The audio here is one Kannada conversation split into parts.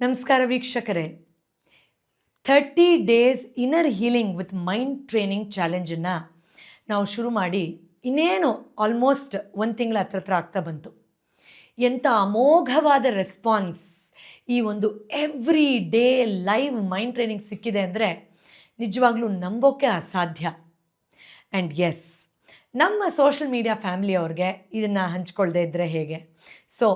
ನಮಸ್ಕಾರ ವೀಕ್ಷಕರೇ. Thirty days inner healing with mind training ಚಾಲೆಂಜನ್ನು ನಾವು ಶುರು ಮಾಡಿ ಇನ್ನೇನು ಆಲ್ಮೋಸ್ಟ್ ಒಂದು ತಿಂಗಳ ಹತ್ರ ಹತ್ರ ಆಗ್ತಾ ಬಂತು. ಎಂಥ ಅಮೋಘವಾದ ರೆಸ್ಪಾನ್ಸ್ ಈ ಒಂದು every day live mind training ಸಿಕ್ಕಿದೆ ಅಂದರೆ ನಿಜವಾಗ್ಲೂ ನಂಬೋಕೆ ಅಸಾಧ್ಯ. ಆ್ಯಂಡ್ ಎಸ್ ನಮ್ಮ ಸೋಷಲ್ ಮೀಡಿಯಾ ಫ್ಯಾಮಿಲಿಯವ್ರಿಗೆ ಇದನ್ನು ಹಂಚ್ಕೊಳ್ಳದೆ ಇದ್ದರೆ ಹೇಗೆ? ಸೊ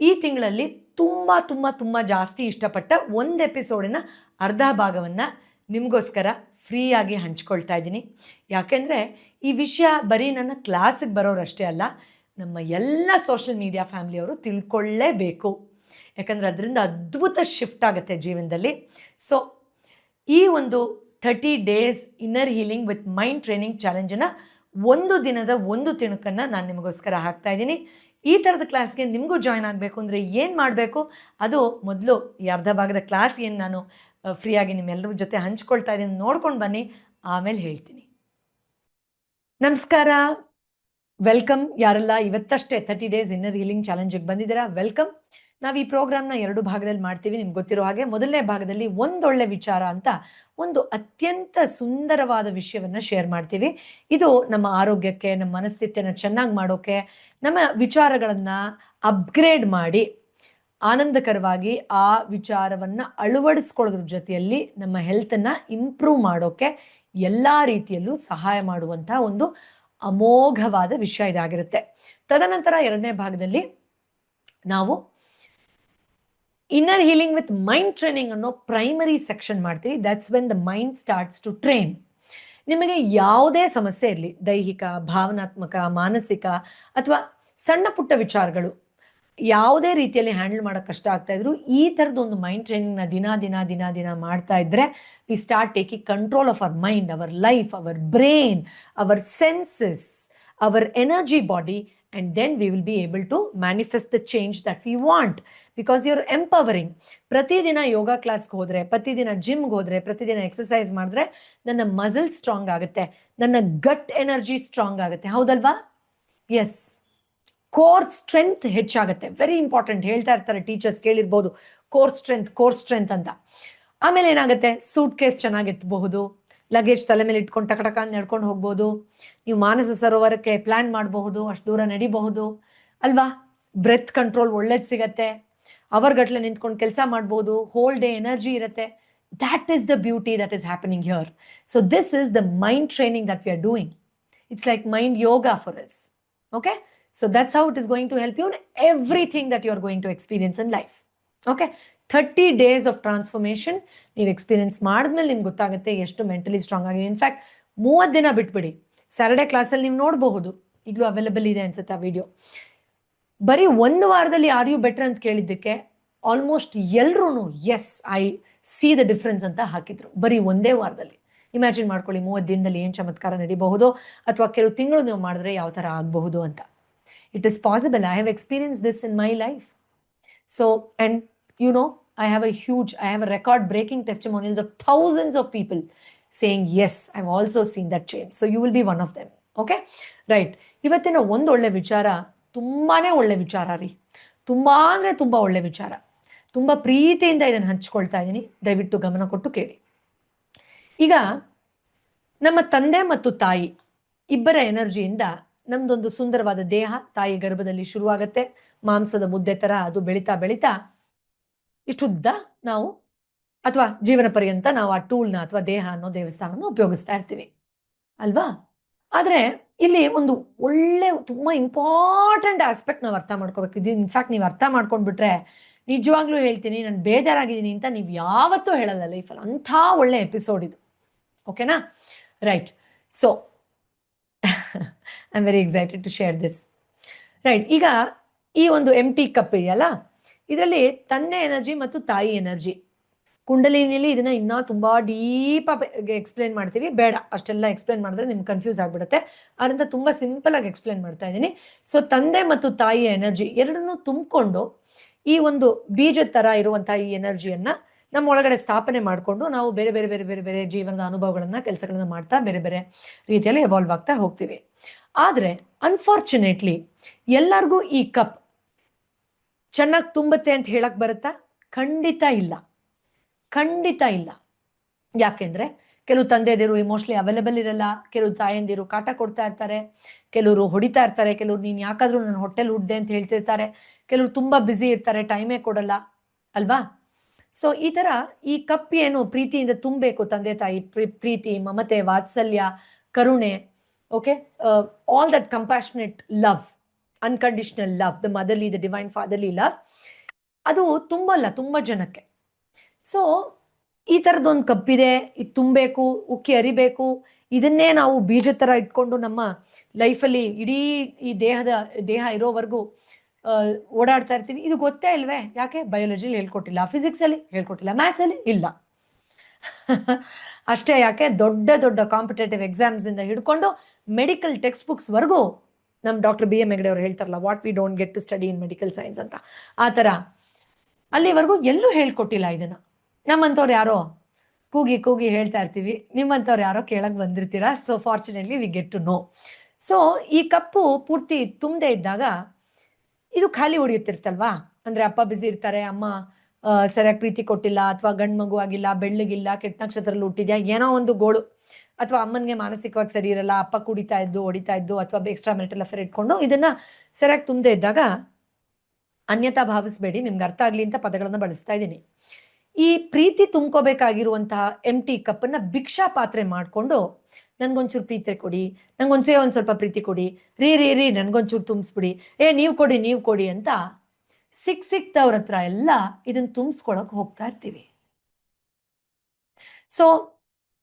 ಈ ತಿಂಗಳಲ್ಲಿ ತುಂಬ ತುಂಬ ತುಂಬ ಜಾಸ್ತಿ ಇಷ್ಟಪಟ್ಟ ಒಂದು ಎಪಿಸೋಡಿನ ಅರ್ಧ ಭಾಗವನ್ನು ನಿಮಗೋಸ್ಕರ ಫ್ರೀಯಾಗಿ ಹಂಚ್ಕೊಳ್ತಾ ಇದ್ದೀನಿ. ಯಾಕೆಂದರೆ ಈ ವಿಷಯ ಬರೀ ನನ್ನ ಕ್ಲಾಸಿಗೆ ಬರೋರಷ್ಟೇ ಅಲ್ಲ, ನಮ್ಮ ಎಲ್ಲ ಸೋಷಲ್ ಮೀಡಿಯಾ ಫ್ಯಾಮಿಲಿಯವರು ತಿಳ್ಕೊಳ್ಳೇಬೇಕು. ಯಾಕಂದರೆ ಅದರಿಂದ ಅದ್ಭುತ ಶಿಫ್ಟ್ ಆಗುತ್ತೆ ಜೀವನದಲ್ಲಿ. ಸೊ ಈ ಒಂದು thirty days inner healing with mind training ಚಾಲೆಂಜನ್ನು ಒಂದು ದಿನದ ಒಂದು ತಿಣುಕನ್ನು ನಾನು ನಿಮಗೋಸ್ಕರ ಹಾಕ್ತಾ ಇದ್ದೀನಿ. ಈ ಥರದ ಕ್ಲಾಸ್ಗೆ ನಿಮಗೂ ಜಾಯ್ನ್ ಆಗಬೇಕು ಅಂದರೆ ಏನು ಮಾಡಬೇಕು? ಅದು ಮೊದಲು ಈ ಅರ್ಧ ಭಾಗದ ಕ್ಲಾಸ್ ಏನು ನಾನು ಫ್ರೀಯಾಗಿ ನಿಮ್ಮೆಲ್ಲರ ಜೊತೆ ಹಂಚ್ಕೊಳ್ತಾ ಇದ್ದೀನಿ ನೋಡ್ಕೊಂಡು ಬನ್ನಿ, ಆಮೇಲೆ ಹೇಳ್ತೀನಿ. ನಮಸ್ಕಾರ. ವೆಲ್ಕಮ್ ಯಾರೆಲ್ಲ ಇವತ್ತಷ್ಟೇ ತರ್ಟಿ ಡೇಸ್ ಇನ್ನರ್ ಹೀಲಿಂಗ್ ಚಾಲೆಂಜಿಗೆ ಬಂದಿದ್ದೀರಾ? ವೆಲ್ಕಮ್ ನಾವು ಈ ಪ್ರೋಗ್ರಾಮ್ನ ಎರಡು ಭಾಗದಲ್ಲಿ ಮಾಡ್ತೀವಿ, ನಿಮ್ಗೆ ಗೊತ್ತಿರೋ ಹಾಗೆ. ಮೊದಲನೇ ಭಾಗದಲ್ಲಿ ಒಂದೊಳ್ಳೆ ವಿಚಾರ ಅಂತ ಒಂದು ಅತ್ಯಂತ ಸುಂದರವಾದ ವಿಷಯವನ್ನು ಶೇರ್ ಮಾಡ್ತೀವಿ. ಇದು ನಮ್ಮ ಆರೋಗ್ಯಕ್ಕೆ, ನಮ್ಮ ಮನಸ್ಥಿತಿಯನ್ನು ಚೆನ್ನಾಗಿ ಮಾಡೋಕೆ, ನಮ್ಮ ವಿಚಾರಗಳನ್ನು ಅಪ್ಗ್ರೇಡ್ ಮಾಡಿ ಆನಂದಕರವಾಗಿ ಆ ವಿಚಾರವನ್ನು ಅಳವಡಿಸ್ಕೊಳ್ಳೋದ್ರ ಜೊತೆಯಲ್ಲಿ ನಮ್ಮ ಹೆಲ್ತನ್ನು ಇಂಪ್ರೂವ್ ಮಾಡೋಕೆ ಎಲ್ಲ ರೀತಿಯಲ್ಲೂ ಸಹಾಯ ಮಾಡುವಂಥ ಒಂದು ಅಮೋಘವಾದ ವಿಷಯ ಇದಾಗಿರುತ್ತೆ. ತದನಂತರ ಎರಡನೇ ಭಾಗದಲ್ಲಿ ನಾವು inner healing with mind training ಅನ್ನೋ ಪ್ರೈಮರಿ ಸೆಕ್ಷನ್ ಮಾಡ್ತೀವಿ. That's when the mind starts to train ನಿಮಗೆ ಯಾವುದೇ ಸಮಸ್ಯೆ ಇರಲಿ, ದೈಹಿಕ, ಭಾವನಾತ್ಮಕ, ಮಾನಸಿಕ ಅಥವಾ ಸಣ್ಣ ಪುಟ್ಟ ವಿಚಾರಗಳು, ಯಾವುದೇ ರೀತಿಯಲ್ಲಿ ಹ್ಯಾಂಡಲ್ ಮಾಡೋಕೆ ಕಷ್ಟ ಆಗ್ತಾ ಇದ್ರು ಈ ಥರದ್ದು ಒಂದು ಮೈಂಡ್ ಟ್ರೈನಿಂಗ್ನ ದಿನ ದಿನ ದಿನ ದಿನ ಮಾಡ್ತಾ ಇದ್ರೆ we start taking control of our mind our life our brain our senses our energy body and then we will be able to manifest the change that we want because you're empowering. ಪ್ರತಿದಿನ ಯೋಗ ಕ್ಲಾಸ್ಗೆ ಹೋದರೆ, ಪ್ರತಿದಿನ ಜಿಮ್ಗೆ ಹೋದರೆ, ಪ್ರತಿದಿನ ಎಕ್ಸಸೈಸ್ ಮಾಡಿದ್ರೆ ನನ್ನ ಮಸಲ್ ಸ್ಟ್ರಾಂಗ್ ಆಗುತ್ತೆ, ನನ್ನ ಗಟ್ ಎನರ್ಜಿ ಸ್ಟ್ರಾಂಗ್ ಆಗುತ್ತೆ. ಹೌದಲ್ವಾ? ಎಸ್ ಕೋರ್ ಸ್ಟ್ರೆಂತ್ ಹೆಚ್ಚಾಗುತ್ತೆ. ವೆರಿ ಇಂಪಾರ್ಟೆಂಟ್ ಹೇಳ್ತಾ ಇರ್ತಾರೆ ಟೀಚರ್ಸ್ ಕೇಳಿರ್ಬೋದು. ಕೋರ್ ಸ್ಟ್ರೆಂತ್ ಕೋರ್ ಸ್ಟ್ರೆಂತ್ ಅಂತ. ಆಮೇಲೆ ಏನಾಗುತ್ತೆ? ಸೂಟ್ ಕೇಸ್ ಚೆನ್ನಾಗಿ ಎತ್ತಬಹುದು ಲಗೇಜ್ ತಲೆ ಮೇಲೆ ಇಟ್ಕೊಂಡು ಟಕ ಟಕ ನಡ್ಕೊಂಡು ಹೋಗ್ಬೋದು. ನೀವು ಮಾನಸ ಸರೋವರಕ್ಕೆ ಪ್ಲಾನ್ ಮಾಡಬಹುದು, ಅಷ್ಟು ದೂರ ನಡಿಬಹುದು. ಅಲ್ವಾ? ಬ್ರೆತ್ ಕಂಟ್ರೋಲ್ ಒಳ್ಳೇದು ಸಿಗತ್ತೆ. ಅವರ್ಗಟ್ಲೆ ನಿಂತ್ಕೊಂಡು ಕೆಲಸ ಮಾಡ್ಬೋದು ಹೋಲ್ ಡೇ ಎನರ್ಜಿ ಇರುತ್ತೆ. That is the beauty that is happening here so this is the mind training that we are doing it's like mind yoga for yes okay so that's how it is going to help you everything that you are going to experience in life okay thirty days of transformation ನೀವು ಎಕ್ಸ್ಪೀರಿಯನ್ಸ್ ಮಾಡಿದ್ಮೇಲೆ ನಿಮ್ಗೆ ಗೊತ್ತಾಗುತ್ತೆ ಎಷ್ಟು ಮೆಂಟಲಿ ಸ್ಟ್ರಾಂಗ್ ಆಗಿದೆ ಇನ್ಫ್ಯಾಕ್ಟ್ ಮೂವತ್ತು ದಿನ ಬಿಟ್ಬಿಡಿ. ಸ್ಯಾಟರ್ಡೆ ಕ್ಲಾಸಲ್ಲಿ ನೀವು ನೋಡಬಹುದು. ಈಗಲೂ ಅವೈಲೇಬಲ್ ಇದೆ ಅನ್ಸುತ್ತೆ ಆ ವಿಡಿಯೋ ಬರೀ ಒಂದು ವಾರದಲ್ಲಿ ಆರ್ ಯು ಬೆಟರ್ ಅಂತ ಕೇಳಿದ್ದಕ್ಕೆ ಆಲ್ಮೋಸ್ಟ್ ಎಲ್ಲರೂ yes I see the difference ಅಂತ ಹಾಕಿದ್ರು. ಬರೀ ಒಂದೇ ವಾರದಲ್ಲಿ. ಇಮ್ಯಾಜಿನ್ ಮಾಡ್ಕೊಳ್ಳಿ, ಮೂವತ್ತು ದಿನದಲ್ಲಿ ಏನು ಚಮತ್ಕಾರ ನಡೀಬಹುದು? ಅಥವಾ ಕೆಲವು ತಿಂಗಳು ನೀವು ಮಾಡಿದ್ರೆ ಯಾವ ಥರ ಆಗಬಹುದು ಅಂತ. It is possible I have experience this in my life so and you know, I have a huge, I have a record breaking testimonials of thousands of people saying, Yes, I've also seen that change. So you will be one of them. Okay right ಇವತ್ತಿನ ಒಂದು ಒಳ್ಳೆ ವಿಚಾರ ತುಂಬಾನೇ ಒಳ್ಳೆ ವಿಚಾರ ರೀ. ತುಂಬ ಅಂದರೆ ತುಂಬ ಒಳ್ಳೆ ವಿಚಾರ. ತುಂಬ ಪ್ರೀತಿಯಿಂದ ಇದನ್ನು ಹಂಚ್ಕೊಳ್ತಾ ಇದ್ದೀನಿ ದಯವಿಟ್ಟು ಗಮನ ಕೊಟ್ಟು ಕೇಳಿ. ಈಗ ನಮ್ಮ ತಂದೆ ಮತ್ತು ತಾಯಿ ಇಬ್ಬರ ಎನರ್ಜಿಯಿಂದ ನಮ್ದೊಂದು ಸುಂದರವಾದ ದೇಹ ತಾಯಿ ಗರ್ಭದಲ್ಲಿ ಶುರುವಾಗತ್ತೆ. ಮಾಂಸದ ಮುದ್ದೆ ಥರ ಅದು ಬೆಳೀತಾ ಬೆಳೀತಾ ಇಷ್ಟುದ್ದ ನಾವು ಅಥವಾ ಜೀವನ ಪರ್ಯಂತ ನಾವು ಆ ಟೂಲ್ನ ಅಥವಾ ದೇಹ ಅನ್ನೋ ದೇವಸ್ಥಾನನ ಉಪಯೋಗಿಸ್ತಾ ಇರ್ತೀವಿ. ಅಲ್ವಾ? ಆದರೆ ಇಲ್ಲಿ ಒಂದು ಒಳ್ಳೆ, ತುಂಬ ಇಂಪಾರ್ಟೆಂಟ್ ಆಸ್ಪೆಕ್ಟ್ ನಾವು ಅರ್ಥ ಮಾಡ್ಕೋಬೇಕು. ಇದು ಇನ್ಫ್ಯಾಕ್ಟ್ ನೀವು ಅರ್ಥ ಮಾಡ್ಕೊಂಡ್ಬಿಟ್ರೆ ನಿಜವಾಗ್ಲೂ ಹೇಳ್ತೀನಿ, ನಾನು ಬೇಜಾರಾಗಿದ್ದೀನಿ ಅಂತ ನೀವು ಯಾವತ್ತೂ ಹೇಳಲ್ಲ ಲೈಫಲ್ಲಿ ಅಂಥ ಒಳ್ಳೆ ಎಪಿಸೋಡ್ ಇದು. ಓಕೆನಾ right so I am very excited to share this right ಈಗ ಈ ಒಂದು ಎಂ ಟಿ ಕಪ್ ಇದೆಯಲ್ಲ? ಇದರಲ್ಲಿ ತಂದೆ ಎನರ್ಜಿ ಮತ್ತು ತಾಯಿ ಎನರ್ಜಿ. ಕುಂಡಲಿನಿಯಲ್ಲಿ ಇದನ್ನ ಇನ್ನೂ ತುಂಬಾ ಡೀಪ್ ಎಕ್ಸ್ಪ್ಲೇನ್ ಮಾಡ್ತೀವಿ. ಬೇಡ, ಅಷ್ಟೆಲ್ಲ ಎಕ್ಸ್ಪ್ಲೇನ್ ಮಾಡಿದ್ರೆ ನಿಮ್ಗೆ ಕನ್ಫ್ಯೂಸ್ ಆಗ್ಬಿಡುತ್ತೆ. ಅದರಿಂದ ತುಂಬಾ ಸಿಂಪಲ್ ಆಗಿ ಎಕ್ಸ್ಪ್ಲೇನ್ ಮಾಡ್ತಾ ಇದ್ದೀನಿ. ಸೊ ತಂದೆ ಮತ್ತು ತಾಯಿಯ ಎನರ್ಜಿ ಎರಡನ್ನೂ ತುಂಬಿಕೊಂಡು ಈ ಒಂದು ಬೀಜದ ತರ ಇರುವಂತಹ ಈ ಎನರ್ಜಿಯನ್ನ ನಮ್ಮ ಒಳಗಡೆ ಸ್ಥಾಪನೆ ಮಾಡಿಕೊಂಡು ನಾವು ಬೇರೆ ಬೇರೆ ಬೇರೆ ಬೇರೆ ಬೇರೆ ಜೀವನದ ಅನುಭವಗಳನ್ನ, ಕೆಲಸಗಳನ್ನ ಮಾಡ್ತಾ ಬೇರೆ ಬೇರೆ ರೀತಿಯಲ್ಲಿ ಎವಾಲ್ವ್ ಆಗ್ತಾ ಹೋಗ್ತೀವಿ. ಆದರೆ ಅನ್ಫಾರ್ಚುನೇಟ್ಲಿ ಎಲ್ಲರಿಗೂ ಈ ಕಪ್ ಚೆನ್ನಾಗಿ ತುಂಬುತ್ತೆ ಅಂತ ಹೇಳಕ್ ಬರುತ್ತಾ? ಖಂಡಿತ ಇಲ್ಲ. ಖಂಡಿತ ಇಲ್ಲ. ಯಾಕೆಂದ್ರೆ ಕೆಲವು ತಂದೆದಿರು ಇಮೋಷ್ನಲಿ ಅವೈಲೇಬಲ್ ಇರಲ್ಲ, ಕೆಲವು ತಾಯಂದಿರು ಕಾಟ ಕೊಡ್ತಾ ಇರ್ತಾರೆ, ಕೆಲವರು ಹೊಡಿತಾ ಇರ್ತಾರೆ, ಕೆಲವರು ನೀನು ಯಾಕಾದ್ರೂ ನನ್ನ ಹೊಟ್ಟೆಲ್ ಉಡ್ಡೆ ಅಂತ ಹೇಳ್ತಿರ್ತಾರೆ, ಕೆಲವರು ತುಂಬಾ ಬ್ಯುಸಿ ಇರ್ತಾರೆ ಟೈಮೇ ಕೊಡಲ್ಲ, ಅಲ್ವಾ? ಸೊ ಈ ತರ ಈ ಕಪ್ ಏನು ಪ್ರೀತಿಯಿಂದ ತುಂಬಬೇಕು ತಂದೆ, ತಾಯಿ ಪ್ರೀತಿ, ಮಮತೆ, ವಾತ್ಸಲ್ಯ, ಕರುಣೆ okay all that compassionate love unconditional love the motherly the divine fatherly love ಅದು ತುಂಬಲ್ಲ ತುಂಬ ಜನಕ್ಕೆ. ಸೊ ಈ ಥರದ್ದೊಂದು ಕಪ್ಪಿದೆ ಇದು ತುಂಬಬೇಕು, ಉಕ್ಕಿ ಅರಿಬೇಕು, ಇದನ್ನೇ ನಾವು ಬೀಜ ಥರ ಇಟ್ಕೊಂಡು ನಮ್ಮ ಲೈಫಲ್ಲಿ ಇಡೀ ಈ ದೇಹದ, ದೇಹ ಇರೋವರೆಗೂ ಓಡಾಡ್ತಾ ಇರ್ತೀವಿ. ಇದು ಗೊತ್ತೇ ಇಲ್ವೇ? ಯಾಕೆ? ಬಯೋಲಜಿಲಿ ಹೇಳ್ಕೊಟ್ಟಿಲ್ಲ. ಫಿಸಿಕ್ಸಲ್ಲಿ ಹೇಳ್ಕೊಟ್ಟಿಲ್ಲ. ಮ್ಯಾಥ್ಸಲ್ಲಿ ಇಲ್ಲ. ಅಷ್ಟೇ ಯಾಕೆ? ದೊಡ್ಡ ದೊಡ್ಡ ಕಾಂಪಿಟೇಟಿವ್ ಎಕ್ಸಾಮ್ಸಿಂದ ಹಿಡ್ಕೊಂಡು ಮೆಡಿಕಲ್ ಟೆಕ್ಸ್ಟ್ ಬುಕ್ಸ್ವರೆಗೂ ನಮ್ಮ ಡಾಕ್ಟರ್ ಬಿ ಎಂ ಹೆಗ್ಡೆ ಅವ್ರು ಹೇಳ್ತಾರಲ್ಲ what we don't get to study in medical science ಅಂತ. ಆ ಥರ. ಅಲ್ಲಿವರೆಗೂ ಎಲ್ಲೂ ಹೇಳ್ಕೊಟ್ಟಿಲ್ಲ ಇದನ್ನು. ನಮ್ಮಂಥವ್ರು ಯಾರೋ, ಕೂಗಿ ಕೂಗಿ ಹೇಳ್ತಾ ಇರ್ತೀವಿ. ನಿಮ್ಮಂಥವ್ರು ಯಾರೋ ಕೇಳಕ್ಕೆ ಬಂದಿರ್ತೀರಾ? So fortunately we get to know so ಈ ಕಪ್ಪು ಪೂರ್ತಿ ತುಂಬದೇ ಇದ್ದಾಗ, ಇದು ಖಾಲಿ ಹೊಡೆಯುತ್ತಿರ್ತಲ್ವಾ ಅಂದರೆ ಅಪ್ಪ ಬ್ಯುಸಿ ಇರ್ತಾರೆ, ಅಮ್ಮ ಸರಿಯಾಗಿ ಪ್ರೀತಿ ಕೊಟ್ಟಿಲ್ಲ, ಅಥವಾ ಗಂಡು ಮಗು ಆಗಿಲ್ಲ, ಬೆಳ್ಳಗಿಲ್ಲ, ಕೆಟ್ಟ ನಕ್ಷತ್ರದಲ್ಲಿ ಹುಟ್ಟಿದ್ಯಾ, ಏನೋ ಒಂದು ಗೋಳು. ಅಥವಾ ಅಮ್ಮನಿಗೆ ಮಾನಸಿಕವಾಗಿ ಸರಿ ಇರಲ್ಲ, ಅಪ್ಪ ಕುಡಿತಾ ಇದ್ದು, ಹೊಡಿತಾ ಇದ್ದು ಅಥವಾ ಎಕ್ಸ್ಟ್ರಾ ಮೆಟಲ್ ಅಫೇರ್ ಇಟ್ಕೊಂಡು ಇದನ್ನ ಸರಿಯಾಗಿ ತುಂಬದೆ ಇದ್ದಾಗ ಅನ್ಯತಾ ಭಾವಿಸ್ಬೇಡಿ, ನಿಮ್ಗೆ ಅರ್ಥ ಆಗಲಿ ಅಂತ ಪದಗಳನ್ನು ಬಳಸ್ತಾ ಇದ್ದೀನಿ. ಈ ಪ್ರೀತಿ ತುಂಬ್ಕೋಬೇಕಾಗಿರುವಂತಹ ಎಂ ಟಿ ಕಪ್ಪನ್ನು ಭಿಕ್ಷಾ ಪಾತ್ರೆ ಮಾಡಿಕೊಂಡು ನನ್ಗೊಂಚೂರು ಪ್ರೀತಿ ಕೊಡಿ, ನಂಗೊಂದ್ಸೇ ಒಂದು ಸ್ವಲ್ಪ ಪ್ರೀತಿ ಕೊಡಿ, ರೀ ರೀ ರೀ, ನನ್ಗೊಂಚೂರು ತುಂಬಿಸ್ಬಿಡಿ, ಏ, ನೀವು ಕೊಡಿ ನೀವು ಕೊಡಿ ಅಂತ ಸಿಕ್ ಸಿಕ್ತವ್ರ ಹತ್ರ ಎಲ್ಲ ಇದನ್ನ ತುಂಬಿಸ್ಕೊಳಕ್ ಹೋಗ್ತಾ ಇರ್ತೀವಿ. ಸೊ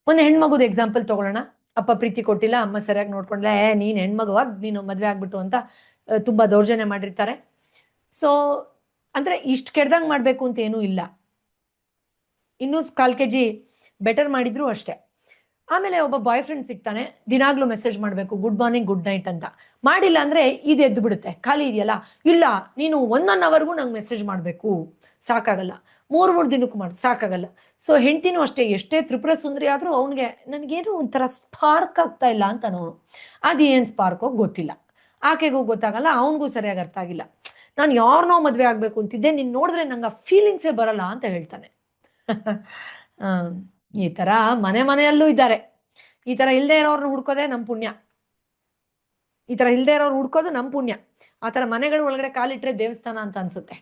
ಒಂದು ಹೆಣ್ಮಗುದ ಎಕ್ಸಾಂಪಲ್ ತಗೊಳ್ಳೋಣ ಅಪ್ಪ ಪ್ರೀತಿ ಕೊಟ್ಟಿಲ್ಲ, ಅಮ್ಮ ಸರಿಯಾಗಿ ನೋಡ್ಕೊಂಡ್ಲ, ಏ, ನೀನ್ ಹೆಣ್ಮಗುವಾಗ ನೀನು ಮದ್ವೆ ಆಗ್ಬಿಟ್ಟು ಅಂತ ತುಂಬಾ ದೌರ್ಜನ್ಯ ಮಾಡಿರ್ತಾರೆ. ಸೊ ಅಂದ್ರೆ ಇಷ್ಟು ಕೆಡ್ದಂಗ್ ಮಾಡ್ಬೇಕು ಅಂತ ಏನೂ ಇಲ್ಲ. ಇನ್ನೂ ಕಾಲ್ ಕೆ ಜಿ ಬೆಟರ್ ಮಾಡಿದ್ರು ಅಷ್ಟೇ. ಆಮೇಲೆ ಒಬ್ಬ ಬಾಯ್ ಫ್ರೆಂಡ್ ಸಿಗ್ತಾನೆ, ದಿನಾಗ್ಲೂ ಮೆಸೇಜ್ ಮಾಡಬೇಕು ಗುಡ್ ಮಾರ್ನಿಂಗ್ ಗುಡ್ ನೈಟ್ ಅಂತ. ಮಾಡಿಲ್ಲ ಅಂದ್ರೆ ಇದು ಎದ್ದು ಬಿಡುತ್ತೆ ಖಾಲಿ ಇದೆಯಲ್ಲ? ಇಲ್ಲ, ನೀನು ಒನ್ ಒನ್ ಅವರ್ಗೂ ನಂಗೆ ಮೆಸೇಜ್ ಮಾಡಬೇಕು. ಸಾಕಾಗಲ್ಲ. ಮೂರು ಮೂರು ದಿನಕ್ಕೂ ಮಾಡಿ, ಸಾಕಾಗಲ್ಲ. ಸೊ ಹೆಂಡತಿನೂ ಅಷ್ಟೇ, ಎಷ್ಟೇ ತ್ರಿಪುರ ಸುಂದರಿ ಆದರೂ ಅವನಿಗೆ ನನಗೇನು ಒಂಥರ ಸ್ಪಾರ್ಕ್ ಆಗ್ತಾ ಇಲ್ಲ ಅಂತ ನಾನು ಅದು ಏನು ಸ್ಪಾರ್ಕೋ ಗೊತ್ತಿಲ್ಲ. ಆಕೆಗೂ ಗೊತ್ತಾಗಲ್ಲ, ಅವನಿಗೂ ಸರಿಯಾಗಿ ಅರ್ಥ ಆಗಿಲ್ಲ. ನಾನು ಯಾರನ್ನೋ ಮದುವೆ ಆಗಬೇಕು ಅಂತಿದ್ದೆ, ನೀನು ನೋಡಿದ್ರೆ ನಂಗೆ ಆ ಫೀಲಿಂಗ್ಸೇ ಬರಲ್ಲ ಅಂತ ಹೇಳ್ತಾನೆ. ಈ ಥರ ಮನೆ ಮನೆಯಲ್ಲೂ ಇದ್ದಾರೆ. ಈ ಥರ ಇಲ್ಲದೆ ಇರೋರ್ನ ಹುಡ್ಕೋದೆ ನಮ್ಮ ಪುಣ್ಯ. ಈ ಥರ ಇಲ್ಲದೆ ಇರೋರು ಹುಡ್ಕೋದು ನಮ್ಮ ಪುಣ್ಯ. ಆ ಥರ ಮನೆಗಳ ಒಳಗಡೆ ಕಾಲಿಟ್ರೆ ದೇವಸ್ಥಾನ ಅಂತ ಅನ್ಸುತ್ತೆ.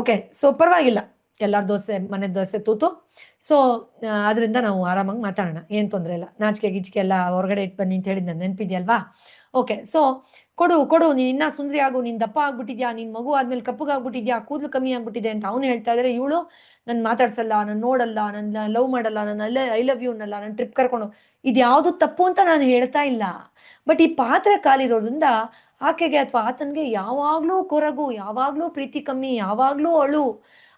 ಓಕೆ ಸೊ ಪರವಾಗಿಲ್ಲ. ಎಲ್ಲರ ದೋಸೆ ಮನೆ ದೋಸೆ ತೂತು. ಸೊ ಅದರಿಂದ ನಾವು ಆರಾಮಾಗಿ ಮಾತಾಡೋಣ. ಏನು ತೊಂದರೆ ಇಲ್ಲ. ನಾಚಿಕೆ, ಗಿಚ್ಕೆ ಎಲ್ಲ ಹೊರಗಡೆ ಇಟ್ಟು ಬನ್ನಿ ಅಂತ ಹೇಳಿದ್ ನೆನಪಿದೆಯಲ್ವಾ? ಓಕೆ ಸೊ ಕೊಡು ಕೊಡು. ನೀನ್ ಇನ್ನ ಸುಂದರಿ ಆಗು. ನೀನು ದಪ್ಪ ಆಗ್ಬಿಟ್ಟಿದ್ಯಾ? ನಿನ್ ಮಗು ಆದ್ಮೇಲೆ ಕಪ್ಪಗಾಗ್ಬಿಟ್ಟಿದ್ಯಾ ಕೂದಲು ಕಮ್ಮಿ ಆಗ್ಬಿಟ್ಟಿದೆ ಅಂತ ಅವನು ಹೇಳ್ತಾ ಇದ್ರೆ. ಇವಳು ನನ್ ಮಾತಾಡ್ಸಲ್ಲ, ನನ್ ನೋಡಲ್ಲ ನನ್ನ ಲವ್ ಮಾಡಲ್ಲ ನನ್ನ ಅಲ್ಲ ಐ ಲವ್ ಯು ಅನ್ನಲ್ಲ ನನ್ನ ಟ್ರಿಪ್ ಕರ್ಕೊಂಡು ಇದ್ಯಾವುದು ತಪ್ಪು ಅಂತ ನಾನು ಹೇಳ್ತಾ ಇಲ್ಲ. ಬಟ್ ಈ ಪಾತ್ರೆ ಕಾಲಿರೋದ್ರಿಂದ ಆಕೆಗೆ ಅಥವಾ ಆತನಿಗೆ ಯಾವಾಗ್ಲೂ ಕೊರಗು, ಯಾವಾಗ್ಲೂ ಪ್ರೀತಿ ಕಮ್ಮಿ, ಯಾವಾಗ್ಲೂ ಅಳು.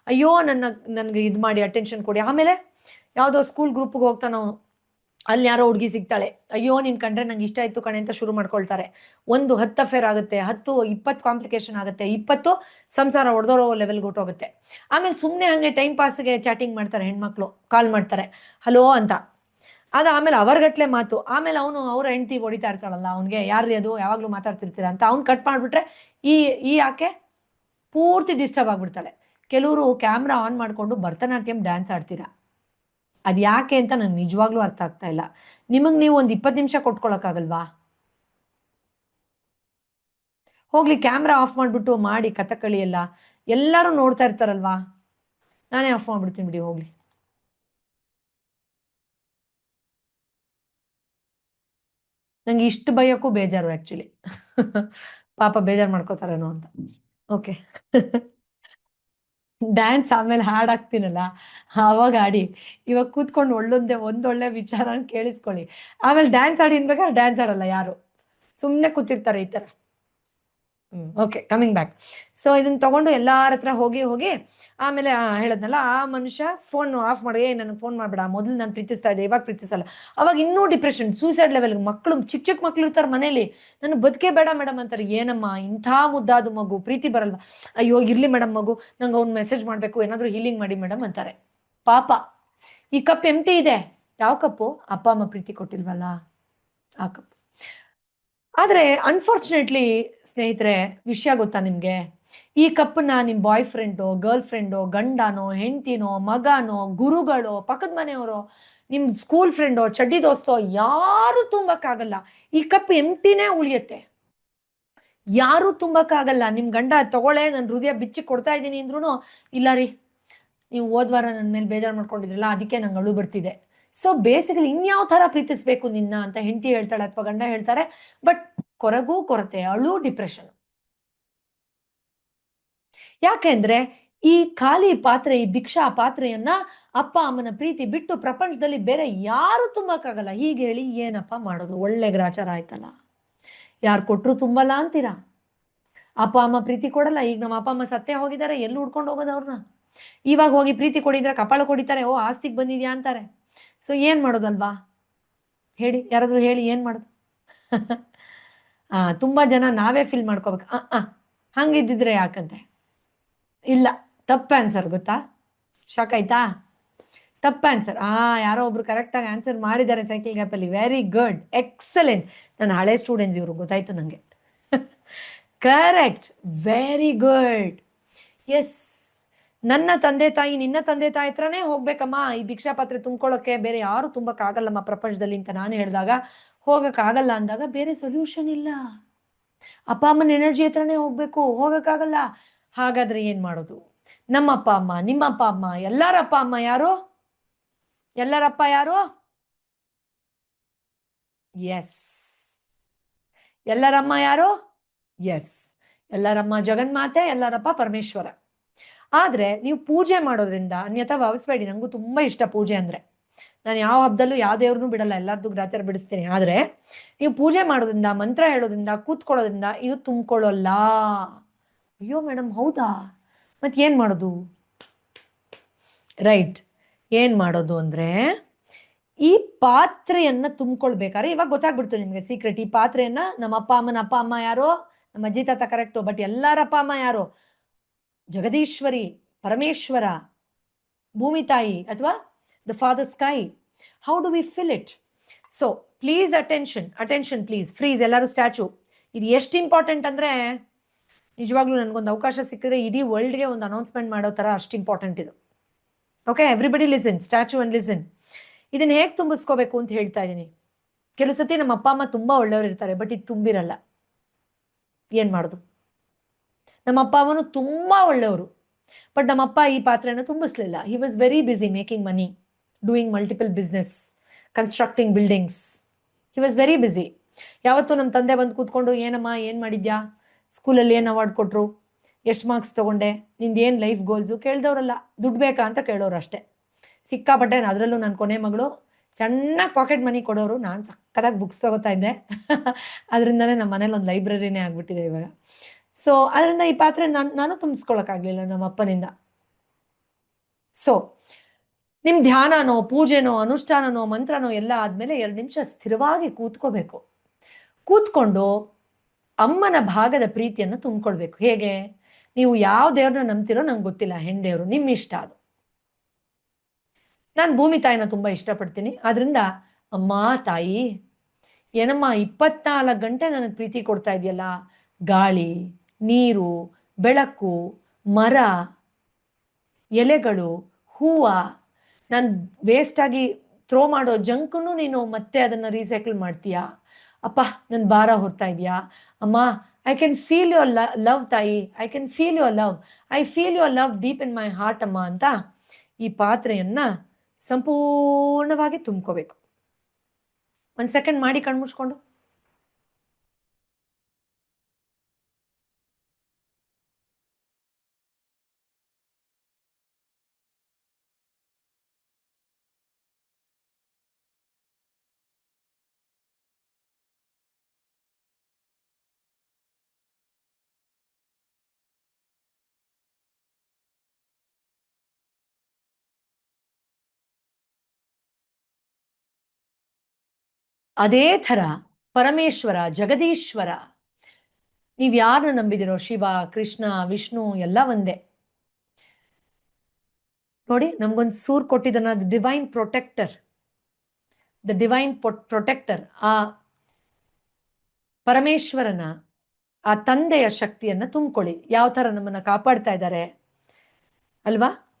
ಅಯ್ಯೋ, ನನ್ನ, ನನ್ಗೆ ಇದು ಮಾಡಿ ಅಟೆನ್ಷನ್ ಕೊಡಿ. ಆಮೇಲೆ ಯಾವುದೋ ಸ್ಕೂಲ್ ಗ್ರೂಪ್ಗೆ ಹೋಗ್ತಾನ ಅವನು. ಅಲ್ಲಿ ಯಾರೋ ಹುಡುಗಿ ಸಿಗ್ತಾಳೆ. ಅಯ್ಯೋ, ನೀನ್ ಕಂಡ್ರೆ ನಂಗೆ ಇಷ್ಟ ಆಯ್ತು ಕಣೆ ಅಂತ ಶುರು ಮಾಡ್ಕೊಳ್ತಾರೆ. ಒಂದು ಹತ್ತು ಅಫೇರ್ ಆಗುತ್ತೆ, ಹತ್ತು, ಇಪ್ಪತ್ತು ಕಾಂಪ್ಲಿಕೇಶನ್ ಆಗುತ್ತೆ, ಇಪ್ಪತ್ತು ಸಂಸಾರ ಹೊಡೆದೋರೋ ಲೆವೆಲ್ಗೆ ಹೊಟ್ಟೋಗುತ್ತೆ ಆಮೇಲೆ ಸುಮ್ಮನೆ ಹಂಗೆ ಟೈಮ್ ಪಾಸ್ಗೆ ಚಾಟಿಂಗ್ ಮಾಡ್ತಾರೆ ಹೆಣ್ಮಕ್ಳು ಕಾಲ್ ಮಾಡ್ತಾರೆ. ಹಲೋ ಅಂತ. ಅದ ಆಮೇಲೆ ಅವರ್ಗಟ್ಲೆ ಮಾತು, ಆಮೇಲೆ ಅವನು ಅವ್ರ ಹೆಂಡತಿ ಹೊಡಿತಾ ಇರ್ತಾಳಲ್ಲ, ಅವ್ನಿಗೆ ಯಾರ್ರಿ ಅದು, ಯಾವಾಗ್ಲೂ ಮಾತಾಡ್ತಿರ್ತೀರ ಅಂತ ಅವ್ನು ಕಟ್ ಮಾಡ್ಬಿಟ್ರೆ ಈ ಈ ಆಕೆ ಪೂರ್ತಿ ಡಿಸ್ಟರ್ಬ್ ಆಗ್ಬಿಡ್ತಾಳೆ. ಕೆಲವರು ಕ್ಯಾಮ್ರಾ ಆನ್ ಮಾಡಿಕೊಂಡು ಭರತನಾಟ್ಯಂ ಡ್ಯಾನ್ಸ್ ಆಡ್ತೀರಾ? ಅದು ಯಾಕೆ ಅಂತ ನನಗೆ ನಿಜವಾಗ್ಲೂ ಅರ್ಥ ಆಗ್ತಾ ಇಲ್ಲ. ನಿಮಗೆ ನೀವು ಒಂದು ಇಪ್ಪತ್ತು ನಿಮಿಷ ಕೊಟ್ಕೊಳಕ್ಕಾಗಲ್ವಾ? ಹೋಗ್ಲಿ ಕ್ಯಾಮ್ರಾ ಆಫ್ ಮಾಡಿಬಿಟ್ಟು ಮಾಡಿ ಕಥಕಳಿ ಎಲ್ಲ ಎಲ್ಲರೂ ನೋಡ್ತಾ ಇರ್ತಾರಲ್ವಾ? ನಾನೇ ಆಫ್ ಮಾಡಿಬಿಡ್ತೀನಿ ಬಿಡಿ, ಹೋಗ್ಲಿ. ನಂಗೆ ಇಷ್ಟು ಭಯಕ್ಕೂ ಬೇಜಾರು ಆ್ಯಕ್ಚುಲಿ ಪಾಪ ಬೇಜಾರು ಮಾಡ್ಕೋತಾರೇನೋ ಅಂತ. ಓಕೆ ಡ್ಯಾನ್ಸ್ ಆಮೇಲೆ ಹಾಡಾಕ್ತೀನಲ್ಲ ಅವಾಗ ಆಡಿ ಇವಾಗ ಕೂತ್ಕೊಂಡು ಒಳ್ಳೊಂದೇ ಒಂದೊಳ್ಳೆ ವಿಚಾರ ಕೇಳಿಸ್ಕೊಳ್ಳಿ. ಆಮೇಲೆ ಡ್ಯಾನ್ಸ್ ಆಡಿ ಅನ್ಬೇಕಾದ್ರೆ ಡ್ಯಾನ್ಸ್ ಆಡಲ್ಲ ಯಾರು? ಸುಮ್ಮನೆ ಕೂತಿರ್ತಾರೆ ಈ ಥರ ಓಕೆ ಕಮಿಂಗ್ ಬ್ಯಾಕ್ ಸೊ ಇದನ್ನ ತಗೊಂಡು ಎಲ್ಲಾರ ಹತ್ರ ಹೋಗಿ ಹೋಗಿ, ಆಮೇಲೆ ಹೇಳದ್ನಲ್ಲ, ಆ ಮನುಷ್ಯ ಫೋನ್ ಆಫ್ ಮಾಡಿ ನನಗೆ ಫೋನ್ ಮಾಡಬೇಡ, ಮೊದಲು ನಾನು ಪ್ರೀತಿಸ್ತಾ ಇದ್ದೆ, ಇವಾಗ ಪ್ರೀತಿಸಲ್ಲ. ಅವಾಗ ಇನ್ನೂ ಡಿಪ್ರೆಷನ್ ಸೂಸೈಡ್ ಲೆವೆಲ್ ಮಕ್ಕಳು ಚಿಕ್ಕ ಚಿಕ್ಕ ಮಕ್ಳು ಇರ್ತಾರೆ ಮನೇಲಿ. ನಾನು ಬದುಕೇ ಬೇಡ ಮೇಡಮ್ ಅಂತಾರೆ. ಏನಮ್ಮ, ಇಂಥ ಮುದ್ದಾದ ಮಗು, ಪ್ರೀತಿ ಬರಲ್ವಾ? ಅಯ್ಯೋ, ಇರ್ಲಿ ಮೇಡಮ್ ಮಗು, ನಂಗೆ ಅವ್ನು ಮೆಸೇಜ್ ಮಾಡಬೇಕು, ಏನಾದರೂ ಹೀಲಿಂಗ್ ಮಾಡಿ ಮೇಡಮ್ ಅಂತಾರೆ. ಪಾಪ. ಈ ಕಪ್ ಎಂಟಿ ಇದೆ. ಯಾವ ಕಪ್ಪು ಅಪ್ಪ, ಅಮ್ಮ ಪ್ರೀತಿ ಕೊಟ್ಟಿಲ್ವಲ್ಲ? ಆ ಕಪ್ ಆದರೆ ಅನ್ಫಾರ್ಚುನೇಟ್ಲಿ ಸ್ನೇಹಿತರೆ, ವಿಷಯ ಗೊತ್ತಾ ನಿಮಗೆ? ಈ ಕಪ್ಪನ್ನ ನಿಮ್ಮ ಬಾಯ್ ಫ್ರೆಂಡೋ ಗರ್ಲ್ ಫ್ರೆಂಡೋ ಗಂಡನೋ, ಹೆಂಡ್ತಿನೋ, ಮಗನೋ, ಗುರುಗಳೋ, ಪಕ್ಕದ ಮನೆಯವರೋ ನಿಮ್ಮ ಸ್ಕೂಲ್ ಫ್ರೆಂಡೋ ಚಡ್ಡಿ ದೋಸ್ತೋ, ಯಾರು ತುಂಬಕ್ಕಾಗಲ್ಲ. ಈ ಕಪ್ ಎಂಟಿನೇ ಉಳಿಯುತ್ತೆ. ಯಾರು ತುಂಬಕ್ಕಾಗಲ್ಲ. ನಿಮ್ಮ ಗಂಡ ತಗೊಳ್ಳೆ ನನ್ನ ಹೃದಯ ಬಿಚ್ಚಿ ಕೊಡ್ತಾ ಇದ್ದೀನಿ ಅಂದ್ರೂ ಇಲ್ಲ ರೀ, ನೀವು ಹೋದ್ವಾರ ನನ್ನ ಮೇಲೆ ಬೇಜಾರು ಮಾಡ್ಕೊಂಡಿದ್ರಲ್ಲ, ಅದಕ್ಕೆ ನಂಗೆ ಅಳು ಬರ್ತಿದೆ. ಸೊ ಬೇಸಿಕಲಿ ಇನ್ಯಾವ ತರ ಪ್ರೀತಿಸ್ಬೇಕು ನಿನ್ನ ಅಂತ ಹೆಂಡತಿ ಹೇಳ್ತಾಳೆ ಅಥವಾ ಗಂಡ ಹೇಳ್ತಾರೆ ಬಟ್ ಕೊರಗೂ, ಕೊರತೆ, ಅಳು ಡಿಪ್ರೆಷನ್ ಯಾಕೆಂದ್ರೆ ಈ ಖಾಲಿ ಪಾತ್ರೆ, ಈ ಭಿಕ್ಷಾ ಪಾತ್ರೆಯನ್ನ ಅಪ್ಪ, ಅಮ್ಮನ ಪ್ರೀತಿ ಬಿಟ್ಟು ಪ್ರಪಂಚದಲ್ಲಿ ಬೇರೆ ಯಾರು ತುಂಬಕ್ಕಾಗಲ್ಲ ಹೀಗೆ ಹೇಳಿ ಏನಪ್ಪ ಮಾಡೋದು? ಒಳ್ಳೆ ಗ್ರಾಚಾರ ಆಯ್ತಲ್ಲ. ಯಾರು ಕೊಟ್ಟರು ತುಂಬಲ್ಲ ಅಂತೀರಾ? ಅಪ್ಪ, ಅಮ್ಮ ಪ್ರೀತಿ ಕೊಡಲ್ಲ. ಈಗ ನಮ್ಮ ಅಪ್ಪ, ಅಮ್ಮ ಸತ್ತೇ ಹೋಗಿದ್ದಾರೆ. ಎಲ್ಲಿ ಹುಡ್ಕೊಂಡು ಹೋಗೋದು ಅವ್ರನ್ನ ಇವಾಗ ಹೋಗಿ ಪ್ರೀತಿ ಕೊಡಿದ್ರೆ ಕಪಾಳ ಕೊಡಿತಾರೆ. ಓ, ಆಸ್ತಿಗೆ ಬಂದಿದ್ಯಾ ಅಂತಾರೆ. ಸೊ ಏನ್ ಮಾಡೋದಲ್ವಾ? ಹೇಳಿ, ಯಾರಾದ್ರೂ ಹೇಳಿ ಏನ್ ಮಾಡೋದು? ತುಂಬಾ ಜನ ನಾವೇ ಫೀಲ್ ಮಾಡ್ಕೋಬೇಕು. ಹಂಗಿದ್ದಿದ್ರೆ ಯಾಕಂತೆ? ಇಲ್ಲ, ತಪ್ಪ ಆನ್ಸರ್ ಗೊತ್ತಾ? ಶಾಕ್ ಆಯ್ತಾ? ತಪ್ಪ ಆನ್ಸರ್ ಆ, ಯಾರೋ ಒಬ್ರು ಕರೆಕ್ಟಾಗಿ ಆನ್ಸರ್ ಮಾಡಿದ್ದಾರೆ ಸೈಕಲ್ ಗ್ಯಾಪಲ್ಲಿ ವೆರಿ ಗುಡ್ ಎಕ್ಸಲೆಂಟ್ ನನ್ನ ಹಳೆ ಸ್ಟೂಡೆಂಟ್ಸ್ ಇವರು, ಗೊತ್ತಾಯ್ತು ನನಗೆ ಕರೆಕ್ಟ್ ವೆರಿ ಗುಡ್ ಎಸ್ ನನ್ನ ತಂದೆ ತಾಯಿ, ನಿನ್ನ ತಂದೆ ತಾಯಿ ಹತ್ರನೇ ಹೋಗ್ಬೇಕಮ್ಮ. ಈ ಭಿಕ್ಷಾ ಪಾತ್ರೆ ತುಂಬ್ಕೊಳ್ಳೋಕೆ ಬೇರೆ ಯಾರು ತುಂಬಕ್ಕಾಗಲ್ಲಮ್ಮ ಪ್ರಪಂಚದಲ್ಲಿ ಅಂತ ನಾನು ಹೇಳಿದಾಗ. ಹೋಗಕ್ಕಾಗಲ್ಲ ಅಂದಾಗ ಬೇರೆ ಸೊಲ್ಯೂಷನ್ ಇಲ್ಲ. ಅಪ್ಪ ಅಮ್ಮನ ಎನರ್ಜಿ ಹತ್ರನೇ ಹೋಗ್ಬೇಕು ಹೋಗಕ್ಕಾಗಲ್ಲ ಹಾಗಾದ್ರೆ ಏನ್ ಮಾಡೋದು? ನಮ್ಮ ಅಪ್ಪ ಅಮ್ಮ, ನಿಮ್ಮ ಅಪ್ಪ ಅಮ್ಮ, ಎಲ್ಲಾರ ಅಪ್ಪ ಅಮ್ಮ ಯಾರು? ಎಲ್ಲರಪ್ಪ ಯಾರು? ಎಸ್ ಎಲ್ಲರಮ್ಮ ಯಾರು? ಎಸ್ ಎಲ್ಲರಮ್ಮ ಜಗನ್ಮಾತೆ ಎಲ್ಲರಪ್ಪ ಪರಮೇಶ್ವರ. ಆದ್ರೆ ನೀವು ಪೂಜೆ ಮಾಡೋದ್ರಿಂದ, ಅನ್ಯಥಾ ಭಾವಿಸ್ಬೇಡಿ ನನಗೂ ತುಂಬಾ ಇಷ್ಟ ಪೂಜೆ ಅಂದ್ರೆ. ನಾನು ಯಾವ ಹಬ್ಬದಲ್ಲೂ ಯಾವ ದೇವ್ರನ್ನೂ ಬಿಡಲ್ಲ ಎಲ್ಲರದ್ದು ಗ್ರಾಚಾರ ಬಿಡಿಸ್ತೀನಿ. ಆದ್ರೆ ನೀವು ಪೂಜೆ ಮಾಡೋದ್ರಿಂದ, ಮಂತ್ರ ಹೇಳೋದ್ರಿಂದ, ಕೂತ್ಕೊಳ್ಳೋದ್ರಿಂದ ಇದು ತುಂಬಿಕೊಳ್ಳಲ್ಲ. ಅಯ್ಯೋ ಮೇಡಮ್ ಹೌದಾ? ಮತ್ತೆ ಏನ್ ಮಾಡೋದು? ರೈಟ್. ಏನು ಮಾಡೋದು ಅಂದ್ರೆ, ಈ ಪಾತ್ರೆಯನ್ನ ತುಂಬಿಕೊಳ್ಬೇಕಾದ್ರೆ ಇವಾಗ ಗೊತ್ತಾಗ್ಬಿಡ್ತು ನಿಮಗೆ ಸೀಕ್ರೆಟ್ ಈ ಪಾತ್ರೆಯನ್ನ ನಮ್ಮ ಅಪ್ಪ ಅಮ್ಮನ ಅಪ್ಪ ಅಮ್ಮ ಯಾರೋ, ನಮ್ಮ ಅಜ್ಜಿ ತಾತ ಕರೆಕ್ಟು ಬಟ್ ಎಲ್ಲರ ಅಪ್ಪ ಅಮ್ಮ ಯಾರು ಜಗದೀಶ್ವರಿ, ಪರಮೇಶ್ವರ, ಭೂಮಿ ತಾಯಿ ಅಥವಾ the father sky how do we fill it so please attention attention please freeze ಎಲ್ಲರೂ ಸ್ಟ್ಯಾಚು ಇದು ಎಷ್ಟು ಇಂಪಾರ್ಟೆಂಟ್ ಅಂದರೆ, ನಿಜವಾಗ್ಲೂ ನನಗೊಂದು ಅವಕಾಶ ಸಿಕ್ಕಿದ್ರೆ ಇಡೀ ವರ್ಲ್ಡ್ಗೆ ಒಂದು ಅನೌನ್ಸ್ಮೆಂಟ್ ಮಾಡೋ ಥರ ಅಷ್ಟು ಇಂಪಾರ್ಟೆಂಟ್ ಇದು. Okay everybody listen statue and listen ಇದನ್ನ ಹೇಗೆ ತುಂಬಿಸ್ಕೋಬೇಕು ಅಂತ ಹೇಳ್ತಾ ಇದ್ದೀನಿ ಕೆಲವು ಸತಿ ನಮ್ಮ ಅಪ್ಪ, ಅಮ್ಮ ತುಂಬಾ ಒಳ್ಳೆಯವರು ಇರ್ತಾರೆ ಬಟ್ ಇದು ತುಂಬಿರಲ್ಲ. ಏನ್ ಮಾಡೋದು? ನಮ್ಮ ಅಪ್ಪ ಅವನು ತುಂಬಾ ಒಳ್ಳೆಯವರು. ಬಟ್ ನಮ್ಮ ಅಪ್ಪ ಈ ಪಾತ್ರನ ತುಂಬಿಸ್ಲಿಲ್ಲ. He was very busy making money doing multiple business constructing buildings he was very busy ಯಾವತ್ತೂ ನಮ್ಮ ತಂದೆ ಬಂದು ಕೂತ್ಕೊಂಡು, ಏನಮ್ಮ, ಏನು ಮಾಡಿದ್ಯಾ? ಸ್ಕೂಲಲ್ಲಿ ಏನು ಅವಾರ್ಡ್ ಕೊಟ್ಟರು ಎಷ್ಟು ಮಾರ್ಕ್ಸ್ ತಗೊಂಡೆ? ನಿಂದು ಏನು ಲೈಫ್ ಗೋಲ್ಸು ಕೇಳ್ದವ್ರಲ್ಲ. ದುಡ್ಡು ಬೇಕಾ ಅಂತ ಕೇಳೋರು ಅಷ್ಟೇ. ಸಿಕ್ಕಾಪಟ್ಟೆ ಅದರಲ್ಲೂ ನನ್ನ ಕೊನೆ ಮಗಳು ಚೆನ್ನಾಗಿ ಪಾಕೆಟ್ ಮನಿ ಕೊಡೋರು. ನಾನು ಸಕ್ಕತ್ತಾಗಿ ಬುಕ್ಸ್ ತಗೋತಾ ಇದ್ದೆ. ಅದರಿಂದನೇ ನಮ್ಮ ಮನೇಲಿ ಒಂದು ಲೈಬ್ರರಿನೇ ಆಗಿಬಿಟ್ಟಿದೆ ಇವಾಗ. ಸೊ ಅದರಿಂದ ಈ ಪಾತ್ರೆ ನಾನು ನಾನು ತುಂಬಿಸ್ಕೊಳಕ್ಕಾಗ್ಲಿಲ್ಲ ನಮ್ಮ ಅಪ್ಪನಿಂದ ಸೊ ನಿಮ್ ಧ್ಯಾನನೋ, ಪೂಜೆನೋ, ಅನುಷ್ಠಾನನೋ, ಮಂತ್ರನೋ ಎಲ್ಲ ಆದ್ಮೇಲೆ ಎರಡು ನಿಮಿಷ ಸ್ಥಿರವಾಗಿ ಕೂತ್ಕೋಬೇಕು. ಕೂತ್ಕೊಂಡು ಅಮ್ಮನ ಭಾಗದ ಪ್ರೀತಿಯನ್ನು ತುಂಬಿಕೊಳ್ಬೇಕು. ಹೇಗೆ? ನೀವು ಯಾವ ದೇವ್ರನ್ನ ನಂಬ್ತಿರೋ ನಂಗೆ ಗೊತ್ತಿಲ್ಲ ಹೆಂಡೆಯವರು ನಿಮ್ಮ ಇಷ್ಟ ಅದು. ನಾನು ಭೂಮಿ ತಾಯಿನ ತುಂಬಾ ಇಷ್ಟಪಡ್ತೀನಿ. ಆದ್ರಿಂದ, ಅಮ್ಮ, ತಾಯಿ, ಏನಮ್ಮ, ಇಪ್ಪತ್ನಾಲ್ಕು ಗಂಟೆ ನನಗೆ ಪ್ರೀತಿ ಕೊಡ್ತಾ ಇದೆಯಲ್ಲ, ಗಾಳಿ ನೀರು, ಬೆಳಕು, ಮರ, ಎಲೆಗಳು, ಹೂವು. ನಾನು ವೇಸ್ಟಾಗಿ ಥ್ರೋ ಮಾಡೋ ಜಂಕನ್ನು ನೀನು ಮತ್ತೆ ಅದನ್ನು ರೀಸೈಕಲ್ ಮಾಡ್ತೀಯಾ? ಅಪ್ಪ ನನ್ನ ಭಾರ ಹೊರ್ತಾ ಇದೆಯಾ? ಅಮ್ಮ I can feel your love ತಾಯಿ. I can feel your love I feel your love deep in my heart ಅಮ್ಮ ಅಂತ ಈ ಪಾತ್ರೆಯನ್ನು ಸಂಪೂರ್ಣವಾಗಿ ತುಂಬ್ಕೋಬೇಕು. ಒಂದು ಸೆಕೆಂಡ್ ಮಾಡಿ ಕಣ್ಮುಚ್ಕೊಂಡು. ಅದೇ ಥರ ಪರಮೇಶ್ವರ, ಜಗದೀಶ್ವರ, ನೀವು ಯಾರನ್ನ ನಂಬಿದಿರೋ ಶಿವ, ಕೃಷ್ಣ, ವಿಷ್ಣು ಎಲ್ಲ ಒಂದೇ. ನೋಡಿ, ನಮ್ಗೊಂದು ಸೂರ್ ಕೊಟ್ಟಿದ್ದನ್ನ divine protector the divine protector ಆ ಪರಮೇಶ್ವರನ, ಆ ತಂದೆಯ ಶಕ್ತಿಯನ್ನ ತುಂಬಿಕೊಳ್ಳಿ. ಯಾವ ಥರ ನಮ್ಮನ್ನ ಕಾಪಾಡ್ತಾ ಇದ್ದಾರೆ ಅಲ್ವಾ?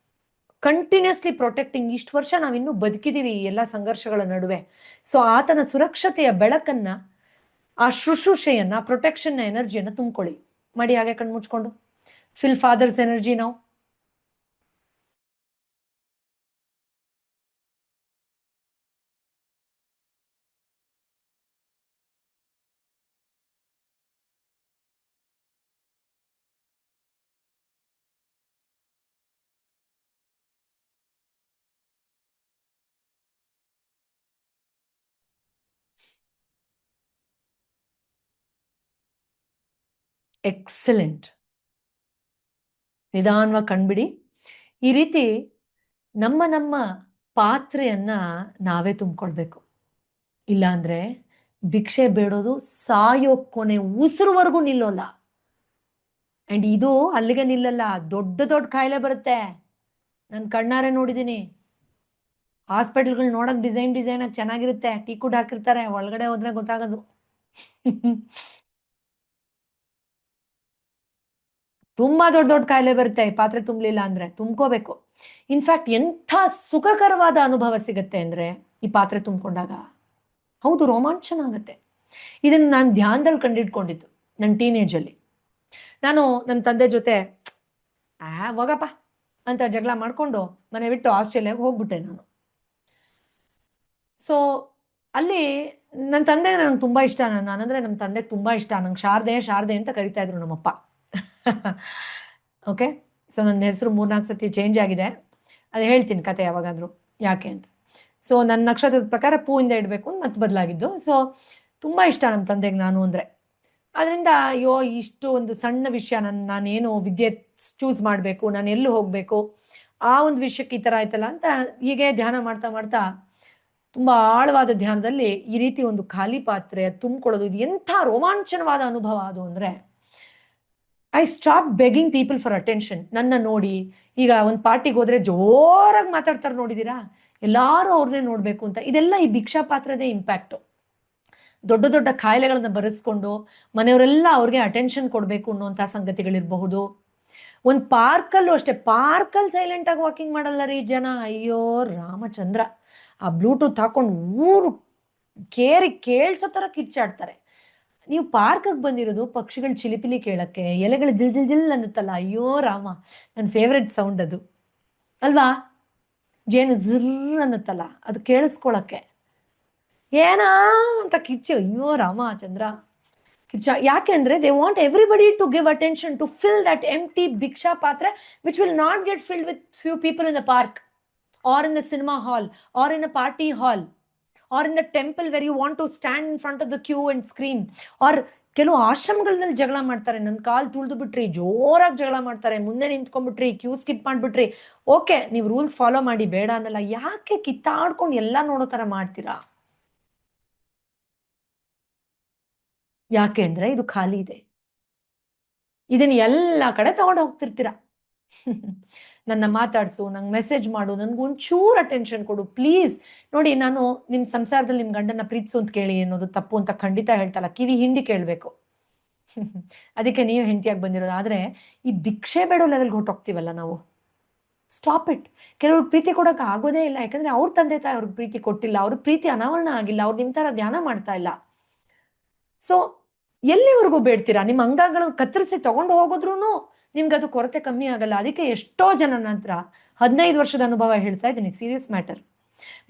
ಕಂಟಿನ್ಯೂಸ್ಲಿ ಪ್ರೊಟೆಕ್ಟಿಂಗ್ ಇಷ್ಟು ವರ್ಷ ನಾವಿನ್ನೂ ಬದುಕಿದೀವಿ ಈ ಎಲ್ಲ ಸಂಘರ್ಷಗಳ ನಡುವೆ. ಸೊ ಆತನ ಸುರಕ್ಷತೆಯ ಬೆಳಕನ್ನ, ಆ ಶುಶ್ರೂಷೆಯನ್ನ ಪ್ರೊಟೆಕ್ಷನ್ನ ಎನರ್ಜಿಯನ್ನು ತುಂಬಿಕೊಳ್ಳಿ. ಮಾಡಿ ಹಾಗೆ ಕಣ್ಣು ಮುಚ್ಕೊಂಡು ಫಿಲ್ ಫಾದರ್ಸ್ ಎನರ್ಜಿ ನಾವು ಎಕ್ಸಲೆಂಟ್. ನಿಧಾನವಾಗಿ ಕಣ್ಬಿಡಿ. ಈ ರೀತಿ ನಮ್ಮ ನಮ್ಮ ಪಾತ್ರೆಯನ್ನ ನಾವೇ ತುಂಬಿಕೊಳ್ಬೇಕು. ಇಲ್ಲಾಂದ್ರೆ ಭಿಕ್ಷೆ ಬೇಡೋದು ಸಾಯೋ ಕೊನೆ ಉಸಿರುವರೆಗೂ ನಿಲ್ಲೋಲ್ಲ. ಅಂಡ್ ಇದು ಅಲ್ಲಿಗೆ ನಿಲ್ಲಲ್ಲ, ದೊಡ್ಡ ದೊಡ್ಡ ಕಾಯಿಲೆ ಬರುತ್ತೆ. ನಾನು ಕಣ್ಣಾರೆ ನೋಡಿದ್ದೀನಿ ಹಾಸ್ಪಿಟಲ್ಗಳು ನೋಡಕ್ ಡಿಸೈನ್ ಡಿಸೈನ್ ಆಗಿ ಚೆನ್ನಾಗಿರುತ್ತೆ. ಟೀ ಕುಡ್ ಹಾಕಿರ್ತಾರೆ, ಒಳಗಡೆ ಹೋದ್ರೆ ಗೊತ್ತಾಗೋದು. ತುಂಬಾ ದೊಡ್ಡ ದೊಡ್ಡ ಕಾಯಿಲೆ ಬರುತ್ತೆ, ಪಾತ್ರೆ ತುಂಬಲಿಲ್ಲ ಅಂದ್ರೆ ತುಂಬ್ಕೋಬೇಕು. ಇನ್ಫ್ಯಾಕ್ಟ್ ಎಂಥ ಸುಖಕರವಾದ ಅನುಭವ ಸಿಗುತ್ತೆ ಅಂದ್ರೆ ಈ ಪಾತ್ರೆ ತುಂಬಿಕೊಂಡಾಗ. ಹೌದು, ರೋಮಾಂಚನ ಆಗುತ್ತೆ. ಇದನ್ನ ನಾನು ಧ್ಯಾನದಲ್ಲಿ ಕಂಡಿಡ್ಕೊಂಡಿದ್ದು ನನ್ನ ಟೀನೇಜ್ ಅಲ್ಲಿ. ನಾನು ನನ್ನ ತಂದೆ ಜೊತೆ, ಆ, ಹೋಗಪ್ಪ, ಅಂತ ಜಗಳ ಮಾಡ್ಕೊಂಡು ಮನೆ ಬಿಟ್ಟು ಆಸ್ಟ್ರೇಲಿಯಾಗೆ ಹೋಗ್ಬಿಟ್ಟೆ ನಾನು. ಸೊ ಅಲ್ಲಿ ನನ್ನ ತಂದೆ ನನಗೆ ತುಂಬಾ ಇಷ್ಟ, ನಾನು, ನಾನಂದ್ರೆ ನಮ್ಮ ತಂದೆ ತುಂಬಾ ಇಷ್ಟ. ನಂಗೆ ಶಾರದೆ ಶಾರದೆ ಅಂತ ಕರಿತಾ ಇದ್ರು ನಮ್ಮಪ್ಪ. ಓಕೆ ಸೊ ನನ್ನ ಹೆಸರು ಮೂರ್ನಾಲ್ಕು ಸತಿ ಚೇಂಜ್ ಆಗಿದೆ. ಅದು ಹೇಳ್ತೀನಿ ಕತೆ ಯಾವಾಗಾದರೂ. ಯಾಕೆ ಅಂತ. ಸೊ ನನ್ನ ನಕ್ಷತ್ರದ ಪ್ರಕಾರ ಪೂವಿಂದ ಇಡಬೇಕು ಅಂತ ಮತ್ತೆ ಬದಲಾಗಿದ್ದು. ಸೊ ತುಂಬ ಇಷ್ಟ ನನ್ನ ತಂದೆಗೆ ನಾನು ಅಂದರೆ. ಅದರಿಂದ ಅಯ್ಯೋ, ಇಷ್ಟು ಒಂದು ಸಣ್ಣ ವಿಷಯ ನನ್ನ ನಾನೇನು ವಿದ್ಯೆ ಚೂಸ್ ಮಾಡಬೇಕು, ನಾನು ಎಲ್ಲಿ ಹೋಗಬೇಕು, ಆ ಒಂದು ವಿಷಯಕ್ಕೆ ಈ ಥರ ಆಯ್ತಲ್ಲ ಅಂತ ಹೀಗೆ ಧ್ಯಾನ ಮಾಡ್ತಾ ಮಾಡ್ತಾ ತುಂಬ ಆಳವಾದ ಧ್ಯಾನದಲ್ಲಿ ಈ ರೀತಿ ಒಂದು ಖಾಲಿ ಪಾತ್ರೆ ತುಂಬಿಕೊಳ್ಳೋದು, ಇದು ಎಂಥ ರೋಮಾಂಚನವಾದ ಅನುಭವ ಅದು ಅಂದರೆ I stop begging people for attention ನನ್ನ ನೋಡಿ, ಈಗ ಒಂದು ಪಾರ್ಟಿಗೆ ಹೋದ್ರೆ ಜೋರಾಗಿ ಮಾತಾಡ್ತಾರೆ ನೋಡಿದ್ದೀರಾ ಎಲ್ಲರೂ ಅವ್ರನ್ನೇ ನೋಡಬೇಕು ಅಂತ. ಇದೆಲ್ಲ ಈ ಭಿಕ್ಷಾ ಪಾತ್ರದೇ ಇಂಪ್ಯಾಕ್ಟು ದೊಡ್ಡ ದೊಡ್ಡ ಕಾಯಿಲೆಗಳನ್ನ ಬರೆಸ್ಕೊಂಡು ಮನೆಯವರೆಲ್ಲ ಅವ್ರಿಗೆ ಅಟೆನ್ಷನ್ ಕೊಡಬೇಕು ಅನ್ನುವಂಥ ಸಂಗತಿಗಳಿರಬಹುದು. ಒಂದು ಪಾರ್ಕಲ್ಲೂ ಅಷ್ಟೇ ಪಾರ್ಕಲ್ಲಿ ಸೈಲೆಂಟ್ ಆಗಿ ವಾಕಿಂಗ್ ಮಾಡಲ್ಲ ರೀ ಜನ. ಅಯ್ಯೋ, ರಾಮಚಂದ್ರ. ಆ ಬ್ಲೂಟೂತ್ ಹಾಕೊಂಡು ಊರು ಕೇರಿ ಕೇಳಿಸೋ ಥರ ಕಿಚ್ಚಾಡ್ತಾರೆ ನೀವು ಪಾರ್ಕಗೆ ಬಂದಿರೋದು ಪಕ್ಷಿಗಳು ಚಿಲಿಪಿಲಿ ಕೇಳಕ್ಕೆ, ಎಲೆಗಳು ಜಿಲ್ ಜಿಲ್ ಜಿಲ್ ಅನ್ನುತ್ತಲ್ಲ, ಅಯ್ಯೋ ರಾಮ ನನ್ನ ಫೇವ್ರೆಟ್ ಸೌಂಡ್ ಅದು. ಅಲ್ವಾ? ಜೇನು ಝರ್ ಅನ್ನುತ್ತಲ್ಲ, ಅದು ಕೇಳಿಸ್ಕೊಳಕ್ಕೆ. ಏನಾ ಅಂತ ಕಿಚ್ಚು, ಅಯ್ಯೋ ರಾಮ, ಚಂದ್ರ. ಕಿಚ್ಚ ಯಾಕೆಂದ್ರೆ they want everybody to give attention to fill that empty ಭಿಕ್ಷಾ ಪಾತ್ರೆ which will not get filled with few people in the park or in the cinema hall or in a party hall or in the temple where you want to stand in front of the queue and screen or ಕೆಲವು ಆಶ್ರಮಗಳಲ್ಲಿ ಜಗಳ ಮಾಡ್ತಾರೆ. ನನ್ನ ಕಾಲ್ ತುಳಿದು ಬಿಟ್ರಿ, ಜೋರಾಗಿ ಜಗಳ ಮಾಡ್ತಾರೆ. ಮುಂದೆ ನಿಂತ್ಕೊಂಡ್ಬಿಟ್ರಿ ಕ್ಯೂ ಸ್ಕಿಪ್ ಮಾಡಿಬಿಟ್ರಿ. ಓಕೆ ನೀವು ರೂಲ್ಸ್ ಫಾಲೋ ಮಾಡಿ, ಬೇಡ ಅನ್ನಲ್ಲ. ಯಾಕೆ ಕಿತ್ತಾಡ್ಕೊಂಡು ಎಲ್ಲ ನೋಡೋ ಥರ ಮಾಡ್ತೀರಾ? ಯಾಕೆ ಅಂದ್ರೆ ಇದು ಖಾಲಿ ಇದೆ. ಇದನ್ನ ಎಲ್ಲ ಕಡೆ ತಗೊಂಡು ಹೋಗ್ತಿರ್ತೀರ? ನನ್ನ ಮಾತಾಡ್ಸು, ನಂಗೆ ಮೆಸೇಜ್ ಮಾಡು, ನನ್ಗೆ ಒಂಚೂರು ಅಟೆನ್ಷನ್ ಕೊಡು ಪ್ಲೀಸ್ ನೋಡಿ, ನಾನು ನಿಮ್ಮ ಸಂಸಾರದಲ್ಲಿ ನಿಮ್ಮ ಗಂಡನ ಪ್ರೀತಿಸು ಅಂತ ಕೇಳಿ ಅನ್ನೋದು ತಪ್ಪು ಅಂತ ಖಂಡಿತ ಹೇಳ್ತಲ್ಲ, ಕಿವಿ ಹಿಂಡಿ ಕೇಳಬೇಕು. ಅದಕ್ಕೆ ನೀವು ಹೆಂಡತಿಯಾಗಿ ಬಂದಿರೋದು. ಆದರೆ, ಈ ಭಿಕ್ಷೆ ಬೇಡೋ ಲೆವೆಲ್ಗೆ ಹೊಟ್ಟೋಗ್ತೀವಲ್ಲ ನಾವು. ಸ್ಟಾಪ್ ಇಟ್ ಕೆಲವ್ರಿಗೆ ಪ್ರೀತಿ ಕೊಡೋಕೆ ಆಗೋದೇ ಇಲ್ಲ. ಯಾಕಂದ್ರೆ ಅವ್ರ ತಂದೆ ತಾಯಿ ಅವ್ರಿಗೆ ಪ್ರೀತಿ ಕೊಟ್ಟಿಲ್ಲ. ಅವ್ರ ಪ್ರೀತಿ ಅನಾವರಣ ಆಗಿಲ್ಲ. ಅವ್ರು ನಿಮ್ಮ ಥರ ಧ್ಯಾನ ಮಾಡ್ತಾ ಇಲ್ಲ. ಸೊ ಎಲ್ಲಿವರೆಗೂ ಬೇಡ್ತೀರಾ? ನಿಮ್ಮ ಅಂಗಗಳನ್ನು ಕತ್ತರಿಸಿ ತಗೊಂಡು ಹೋಗೋದ್ರೂ ನಿಮ್ಗೆ ಅದು ಕೊರತೆ ಕಮ್ಮಿ ಆಗಲ್ಲ. ಅದಕ್ಕೆ ಎಷ್ಟೋ ಜನ ನಂತರ ಹದಿನೈದು ವರ್ಷದ ಅನುಭವ ಹೇಳ್ತಾ ಇದ್ದೀನಿ ಸೀರಿಯಸ್ ಮ್ಯಾಟರ್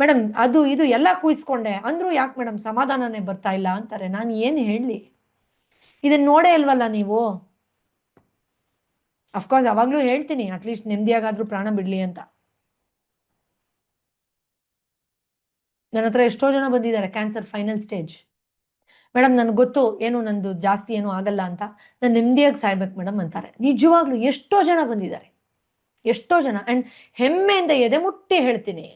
ಮೇಡಮ್ ಅದು ಇದು ಎಲ್ಲ ಕೂಯಿಸ್ಕೊಂಡೆ. ಅಂದ್ರೂ ಯಾಕೆ ಮೇಡಮ್ ಸಮಾಧಾನನೇ ಬರ್ತಾ ಇಲ್ಲ ಅಂತಾರೆ. ನಾನು ಏನು ಹೇಳಲಿ? ಇದನ್ನ ನೋಡೇ ಇಲ್ವಲ್ಲ ನೀವು? ಅಫ್ಕೋರ್ಸ್ ಅವಾಗ್ಲೂ ಹೇಳ್ತೀನಿ. ಅಟ್ಲೀಸ್ಟ್ ನೆಮ್ಮದಿಯಾಗಾದ್ರೂ ಪ್ರಾಣ ಬಿಡ್ಲಿ ಅಂತ. ನನ್ನ ಹತ್ರ ಎಷ್ಟೋ ಜನ ಬಂದಿದ್ದಾರೆ ಕ್ಯಾನ್ಸರ್ ಫೈನಲ್ ಸ್ಟೇಜ್ ಮೇಡಮ್, ನನ್ಗೆ ಗೊತ್ತು. ಏನು, ನಂದು ಜಾಸ್ತಿ ಏನು ಆಗಲ್ಲ ಅಂತ. ನಾನು ನೆಮ್ಮದಿಯಾಗಿ ಸಾಯ್ಬೇಕು ಮೇಡಮ್ ಅಂತಾರೆ. ನಿಜವಾಗ್ಲೂ ಎಷ್ಟೋ ಜನ ಬಂದಿದ್ದಾರೆ. ಎಷ್ಟೋ ಜನ. ಆ್ಯಂಡ್ ಹೆಮ್ಮೆಯಿಂದ ಎದೆ ಮುಟ್ಟಿ ಹೇಳ್ತೀನಿ.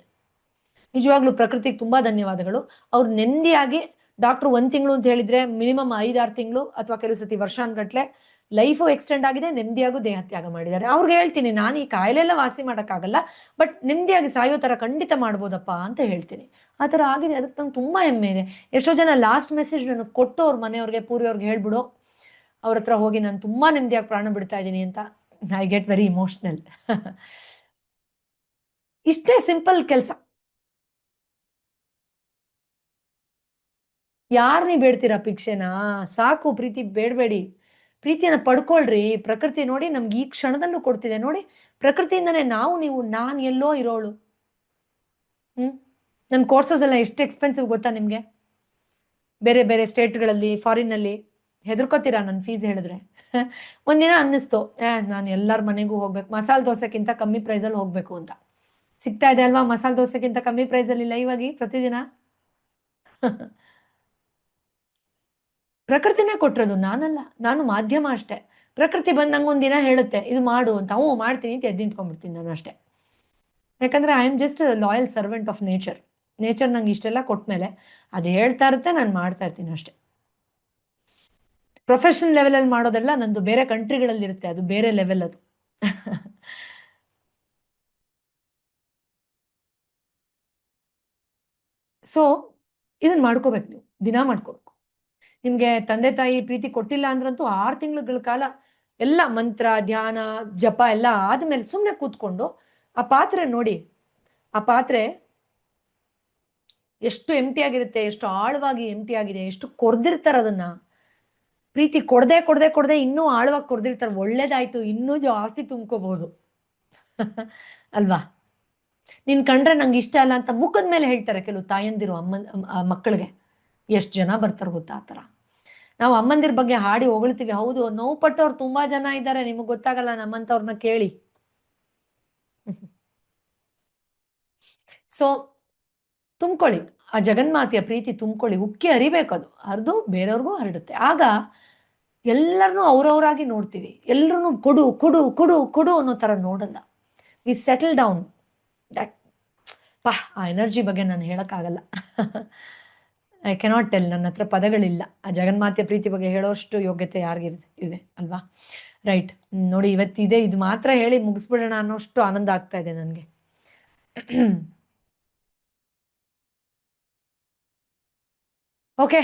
ನಿಜವಾಗ್ಲೂ ಪ್ರಕೃತಿಗೆ ತುಂಬ ಧನ್ಯವಾದಗಳು. ಅವ್ರು ನೆಮ್ಮದಿಯಾಗಿ ಡಾಕ್ಟ್ರು ಒಂದು ತಿಂಗಳು ಅಂತ ಹೇಳಿದ್ರೆ ಮಿನಿಮಮ್ ಐದಾರು ತಿಂಗಳು ಅಥವಾ ಕೆಲವು ಸತಿ ವರ್ಷಾನ್ಗಟ್ಲೆ ಲೈಫು ಎಕ್ಸ್ಟೆಂಡ್ ಆಗಿದೆ ನೆಮ್ಮದಿಯಾಗೂ ದೇಹತ್ಯಾಗ ಮಾಡಿದ್ದಾರೆ. ಅವ್ರಿಗೆ ಹೇಳ್ತೀನಿ, ನಾನು ಈ ಕಾಯಿಲೆಲ್ಲ ವಾಸಿ ಮಾಡೋಕ್ಕಾಗಲ್ಲ, ಬಟ್ ನೆಮ್ಮದಿಯಾಗಿ ಸಾಯೋ ಥರ ಖಂಡಿತ ಮಾಡ್ಬೋದಪ್ಪ ಅಂತ ಹೇಳ್ತೀನಿ. ಆ ಥರ ಆಗಿದೆ. ಅದಕ್ಕೆ ನಂಗೆ ತುಂಬ ಹೆಮ್ಮೆ ಇದೆ. ಎಷ್ಟೋ ಜನ ಲಾಸ್ಟ್ ಮೆಸೇಜ್ ನನಗೆ ಕೊಟ್ಟು ಅವ್ರ ಮನೆಯವ್ರಿಗೆ ಪೂರಿಯವ್ರಿಗೆ ಹೇಳ್ಬಿಡು. ಅವ್ರ ಹತ್ರ ಹೋಗಿ ನಾನು ತುಂಬ ನೆಮ್ಮದಿಯಾಗಿ ಪ್ರಾಣ ಬಿಡ್ತಾ ಇದ್ದೀನಿ ಅಂತ ಐ ಗೆಟ್ ವೆರಿ ಇಮೋಷ್ನಲ್ ಇಷ್ಟೇ ಸಿಂಪಲ್ ಕೆಲಸ. ಯಾರು ನೀವು ಬೇಡ್ತೀರಾ ಭಿಕ್ಷೆನಾ? ಸಾಕು, ಪ್ರೀತಿ ಬೇಡಬೇಡಿ. ಪ್ರೀತಿಯನ್ನು ಪಡ್ಕೊಳ್ರಿ. ಪ್ರಕೃತಿ ನೋಡಿ ನಮ್ಗೆ ಈ ಕ್ಷಣದಲ್ಲೂ ಕೊಡ್ತಿದೆ. ನೋಡಿ, ಪ್ರಕೃತಿಯಿಂದನೇ ನಾವು ನೀವು, ನಾನು ಎಲ್ಲೋ ಇರೋಳು. ಹ್ಞೂ ನನ್ನ ಕೋರ್ಸಸ್ ಎಲ್ಲ ಎಷ್ಟು ಎಕ್ಸ್ಪೆನ್ಸಿವ್ ಗೊತ್ತಾ ನಿಮಗೆ? ಬೇರೆ ಬೇರೆ ಸ್ಟೇಟ್ಗಳಲ್ಲಿ ಫಾರಿನ್ನಲ್ಲಿ ಹೆದರ್ಕೋತೀರಾ ನನ್ನ ಫೀಸ್ ಹೇಳಿದ್ರೆ? ಒಂದಿನ ಅನ್ನಿಸ್ತು. ನಾನು ಎಲ್ಲರ ಮನೆಗೂ ಹೋಗ್ಬೇಕು. ಮಸಾಲೆ ದೋಸೆಕ್ಕಿಂತ ಕಮ್ಮಿ ಪ್ರೈಸಲ್ಲಿ ಹೋಗ್ಬೇಕು ಅಂತ. ಸಿಗ್ತಾ ಇದೆ ಅಲ್ವಾ ಮಸಾಲೆ ದೋಸೆಗಿಂತ ಕಮ್ಮಿ ಪ್ರೈಸಲ್ಲಿ ಲೈವಾಗಿ ಪ್ರತಿದಿನ? ಪ್ರಕೃತಿನೇ ಕೊಟ್ಟಿರೋದು ನಾನಲ್ಲ. ನಾನು ಮಾಧ್ಯಮ ಅಷ್ಟೇ. ಪ್ರಕೃತಿ ಬಂದು ಒಂದಿನ ಹೇಳುತ್ತೆ, ಇದು ಮಾಡು ಅಂತ. ಹ್ಞೂ, ಮಾಡ್ತೀನಿ ಅಂತ ಎದ್ದು ನಿಂತ್ಕೊಂಡ್ಬಿಡ್ತೀನಿ ನಾನು ಅಷ್ಟೇ. ಯಾಕಂದ್ರೆ I am just loyal servant of nature nature ನಂಗೆ ಇಷ್ಟೆಲ್ಲ ಕೊಟ್ಮೇಲೆ ಅದು ಹೇಳ್ತಾ ಇರುತ್ತೆ, ನಾನು ಮಾಡ್ತಾ ಇರ್ತೀನಿ ಅಷ್ಟೇ. ಪ್ರೊಫೆಷನಲ್ ಲೆವೆಲಲ್ಲಿ ಮಾಡೋದೆಲ್ಲ ನಂದು ಬೇರೆ ಕಂಟ್ರಿಗಳಲ್ಲಿ ಇರುತ್ತೆ, ಅದು ಬೇರೆ ಲೆವೆಲ್ ಅದು. ಸೊ ಇದನ್ನ ಮಾಡ್ಕೋಬೇಕು ನೀವು, ದಿನ ಮಾಡ್ಕೋಬೇಕು. ನಿಮ್ಗೆ ತಂದೆ ತಾಯಿ ಪ್ರೀತಿ ಕೊಟ್ಟಿಲ್ಲ ಅಂದ್ರಂತೂ ಆರು ತಿಂಗಳುಗಳ ಕಾಲ ಎಲ್ಲ ಮಂತ್ರ, ಧ್ಯಾನ, ಜಪ ಎಲ್ಲ ಆದ್ಮೇಲೆ ಸುಮ್ಮನೆ ಕೂತ್ಕೊಂಡು ಆ ಪಾತ್ರೆ ನೋಡಿ, ಆ ಪಾತ್ರೆ ಎಷ್ಟು ಎಂಟಿ ಆಗಿರುತ್ತೆ, ಎಷ್ಟು ಆಳವಾಗಿ ಎಂಟಿ ಆಗಿದೆ, ಎಷ್ಟು ಕೊರ್ದಿರ್ತಾರೆ ಅದನ್ನ. ಪ್ರೀತಿ ಕೊಡದೆ ಕೊಡದೆ ಕೊಡದೆ ಇನ್ನೂ ಆಳವಾಗಿ ಕೊರ್ದಿರ್ತಾರೆ ಒಳ್ಳೇದಾಯ್ತು, ಇನ್ನೂ ಜಾಸ್ತಿ ತುಂಬ್ಕೋಬಹುದು ಅಲ್ವಾ? ನೀನ್ ಕಂಡ್ರೆ ನಂಗೆ ಇಷ್ಟ ಅಲ್ಲ ಅಂತ ಮುಖದ ಮೇಲೆ ಹೇಳ್ತಾರೆ ಕೆಲವು ತಾಯಂದಿರು ಅಮ್ಮನ್ ಮಕ್ಕಳಿಗೆ. ಎಷ್ಟು ಜನ ಬರ್ತಾರೆ ಗೊತ್ತಾ ಆ ಥರ? ನಾವು ಅಮ್ಮಂದಿರ ಬಗ್ಗೆ ಹಾಡಿ ಹೊಗಳ್ತೀವಿ. ಹೌದು ನೋವು ಪಟ್ಟವ್ರು ತುಂಬಾ ಜನ ಇದ್ದಾರೆ. ನಿಮಗೆ ಗೊತ್ತಾಗಲ್ಲ ನಮ್ಮಂತವ್ರನ್ನ ಕೇಳಿ. ಸೊ ತುಂಬ್ಕೊಳ್ಳಿ. ಆ ಜಗನ್ಮಾತೆಯ ಪ್ರೀತಿ ತುಂಬ್ಕೊಳ್ಳಿ. ಉಕ್ಕಿ ಹರಿಬೇಕು ಅದು. ಹರಿದು ಬೇರೆಯವ್ರಿಗೂ ಹರಡುತ್ತೆ. ಆಗ ಎಲ್ಲರನ್ನೂ ಅವರವರಾಗಿ ನೋಡ್ತೀವಿ. ಎಲ್ಲರೂ ಕೊಡು ಕೊಡು ಕೊಡು ಕೊಡು ಅನ್ನೋ ಥರ ನೋಡಲ್ಲ. ವಿ ಸೆಟಲ್ ಡೌನ್ ದಟ್ ಪಾ, ಆ ಎನರ್ಜಿ ಬಗ್ಗೆ ನಾನು ಹೇಳೋಕ್ಕಾಗಲ್ಲ. ಐ ಕೆನಾಟ್ ಟೆಲ್ ನನ್ನ ಹತ್ರ ಪದಗಳಿಲ್ಲ. ಆ ಜಗನ್ಮಾತೆಯ ಪ್ರೀತಿ ಬಗ್ಗೆ ಹೇಳೋಷ್ಟು ಯೋಗ್ಯತೆ ಯಾರಿಗಿದೆ? ಇದೆ, ಅಲ್ವಾ? ರೈಟ್ ನೋಡಿ, ಇವತ್ತಿದೆ. ಇದು ಮಾತ್ರ ಹೇಳಿ ಮುಗಿಸ್ಬಿಡೋಣ ಅನ್ನೋಷ್ಟು ಆನಂದ ಆಗ್ತಾ ಇದೆ ನನಗೆ. Okay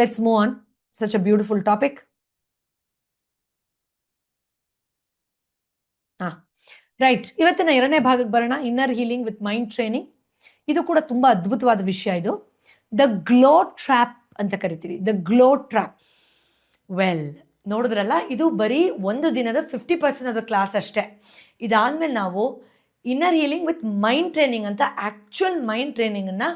let's move on Such a beautiful topic. Right ಇವತ್ತಿನ ಎರಡನೇ ಭಾಗಕ್ಕೆ ಬರೋಣ. Inner healing with mind training ಇದು ಕೂಡ ತುಂಬಾ ಅದ್ಭುತವಾದ ವಿಷಯ ಇದು. ದ ಗ್ಲೋ ಟ್ರ್ಯಾಪ್ ಅಂತ ಕರಿತೀವಿ. ದ ಗ್ಲೋ ಟ್ರ್ಯಾಪ್ ವೆಲ್ ನೋಡಿದ್ರಲ್ಲ, ಇದು ಬರೀ ಒಂದು ದಿನದ ಫಿಫ್ಟಿ ಪರ್ಸೆಂಟ್ ಅದು ಕ್ಲಾಸ್ ಅಷ್ಟೇ. ಇದಾದ್ಮೇಲೆ ನಾವು inner healing with mind training ಅಂತ ಆ್ಯಕ್ಚುಯಲ್ ಮೈಂಡ್ ಟ್ರೈನಿಂಗನ್ನು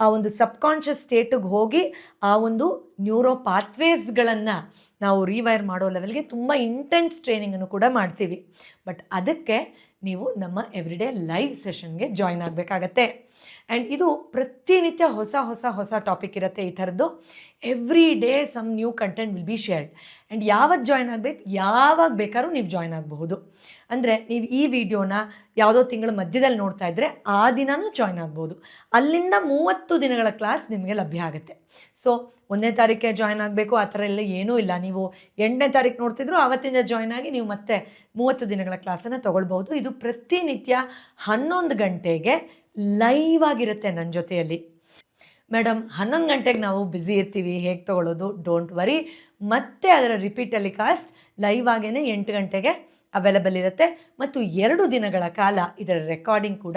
ಆ ಒಂದು ಸಬ್ಕಾನ್ಷಿಯಸ್ ಸ್ಟೇಟಿಗೆ ಹೋಗಿ ಆ ಒಂದು ನ್ಯೂರೋ ಪಾತ್ವೇಸ್ಗಳನ್ನು ನಾವು ರಿವೈರ್ ಮಾಡೋ ಲೆವೆಲ್ಗೆ ತುಂಬ ಇಂಟೆನ್ಸ್ ಟ್ರೈನಿಂಗನ್ನು ಕೂಡ ಮಾಡ್ತೀವಿ. ಬಟ್ ಅದಕ್ಕೆ ನೀವು ನಮ್ಮ ಎವ್ರಿಡೇ ಲೈವ್ ಸೆಷನ್ಗೆ ಜಾಯ್ನ್ ಆಗಬೇಕಾಗತ್ತೆ. ಆ್ಯಂಡ್ ಇದು ಪ್ರತಿನಿತ್ಯ ಹೊಸ ಹೊಸ ಹೊಸ ಟಾಪಿಕ್ ಇರುತ್ತೆ ಈ ಥರದ್ದು. Every day some new content will be shared and ಯಾವತ್ತು ಜಾಯ್ನ್ ಆಗಬೇಕು? ಯಾವಾಗ ಬೇಕಾದ್ರೂ ನೀವು ಜಾಯ್ನ್ ಆಗಬಹುದು. ಅಂದರೆ ನೀವು ಈ ವಿಡಿಯೋನ ಯಾವುದೋ ತಿಂಗಳ ಮಧ್ಯದಲ್ಲಿ ನೋಡ್ತಾ ಇದ್ದರೆ ಆ ದಿನವೂ ಜಾಯ್ನ್ ಆಗ್ಬೋದು ಅಲ್ಲಿಂದ ಮೂವತ್ತು ದಿನಗಳ ಕ್ಲಾಸ್ ನಿಮಗೆ ಲಭ್ಯ ಆಗುತ್ತೆ. ಸೊ ಒಂದನೇ ತಾರೀಕೆ ಜಾಯ್ನ್ ಆಗಬೇಕು, ಆ ಥರ ಎಲ್ಲ ಏನೂ ಇಲ್ಲ. ನೀವು ಎಂಟನೇ ತಾರೀಕು ನೋಡ್ತಿದ್ರು, ಆವತ್ತಿಂದ ಜಾಯ್ನ್ ಆಗಿ ನೀವು ಮತ್ತೆ ಮೂವತ್ತು ದಿನಗಳ ಕ್ಲಾಸನ್ನು ತೊಗೊಳ್ಬೋದು ಇದು ಪ್ರತಿನಿತ್ಯ ಹನ್ನೊಂದು ಗಂಟೆಗೆ ಲೈವ್ ಆಗಿರುತ್ತೆ ನನ್ನ ಜೊತೆಯಲ್ಲಿ. ಮೇಡಮ್ ಹನ್ನೊಂದು ಗಂಟೆಗೆ ನಾವು ಬ್ಯುಸಿ ಇರ್ತೀವಿ, ಹೇಗೆ ತೊಗೊಳ್ಳೋದು ಡೋಂಟ್ ವರಿ. ಮತ್ತೆ ಅದರ ರಿಪೀಟ್ ಟೆಲಿಕಾಸ್ಟ್ ಲೈವ್ ಆಗೇ ಎಂಟು ಗಂಟೆಗೆ ಅವೈಲಬಲ್ ಇರುತ್ತೆ. ಮತ್ತು ಎರಡು ದಿನಗಳ ಕಾಲ ಇದರ ರೆಕಾರ್ಡಿಂಗ್ ಕೂಡ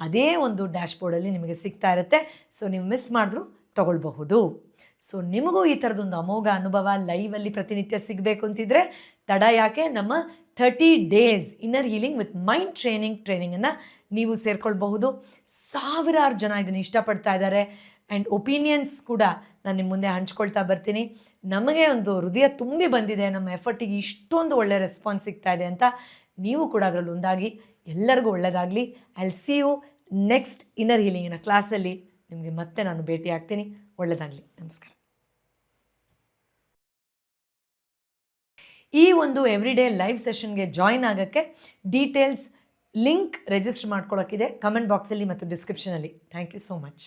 ಅದೇ ಒಂದು ಡ್ಯಾಶ್ಬೋರ್ಡಲ್ಲಿ ನಿಮಗೆ ಸಿಗ್ತಾ ಇರುತ್ತೆ. ಸೊ, ನೀವು ಮಿಸ್ ಮಾಡಿದ್ರೂ ತಗೊಳ್ಬಹುದು. ಸೊ, ನಿಮಗೂ ಈ ಥರದೊಂದು ಅಮೋಘ ಅನುಭವ ಲೈವಲ್ಲಿ ಪ್ರತಿನಿತ್ಯ ಸಿಗಬೇಕು ಅಂತಿದ್ರೆ ತಡ ಯಾಕೆ? ನಮ್ಮ thirty days inner healing with mind training, ಟ್ರೈನಿಂಗನ್ನು ನೀವು ಸೇರ್ಕೊಳ್ಬಹುದು. ಸಾವಿರಾರು ಜನ ಇದನ್ನು ಇಷ್ಟಪಡ್ತಾ ಇದ್ದಾರೆ. ಆ್ಯಂಡ್ ಒಪಿನಿಯನ್ಸ್ ಕೂಡ ನಾನು ನಿಮ್ಮ ಮುಂದೆ ಹಂಚ್ಕೊಳ್ತಾ ಬರ್ತೀನಿ. ನಮಗೆ ಒಂದು ಹೃದಯ ತುಂಬಿ ಬಂದಿದೆ. ನಮ್ಮ ಎಫರ್ಟಿಗೆ ಇಷ್ಟೊಂದು ಒಳ್ಳೆ ರೆಸ್ಪಾನ್ಸ್ ಸಿಗ್ತಾ ಇದೆ ಅಂತ ನೀವು ಕೂಡ ಅದರಲ್ಲಿ ಒಂದಾಗಿ ಎಲ್ಲರಿಗೂ ಒಳ್ಳೆಯದಾಗಲಿ I see you next inner ಹೀಲಿಂಗಿನ ಕ್ಲಾಸಲ್ಲಿ ನಿಮಗೆ ಮತ್ತೆ ನಾನು ಭೇಟಿ ಆಗ್ತೀನಿ. ಒಳ್ಳೆಯದಾಗಲಿ ನಮಸ್ಕಾರ. ಈ ಒಂದು ಎವ್ರಿ ಡೇ ಲೈವ್ ಸೆಷನ್ಗೆ ಜಾಯ್ನ್ ಆಗೋಕ್ಕೆ ಡೀಟೇಲ್ಸ್ ಲಿಂಕ್ ರಿಜಿಸ್ಟರ್ ಮಾಡ್ಕೊಳ್ಳೋಕ್ಕಿದೆ ಕಮೆಂಟ್ ಬಾಕ್ಸಲ್ಲಿ ಮತ್ತು ಡಿಸ್ಕ್ರಿಪ್ಷನಲ್ಲಿ. Thank you so much.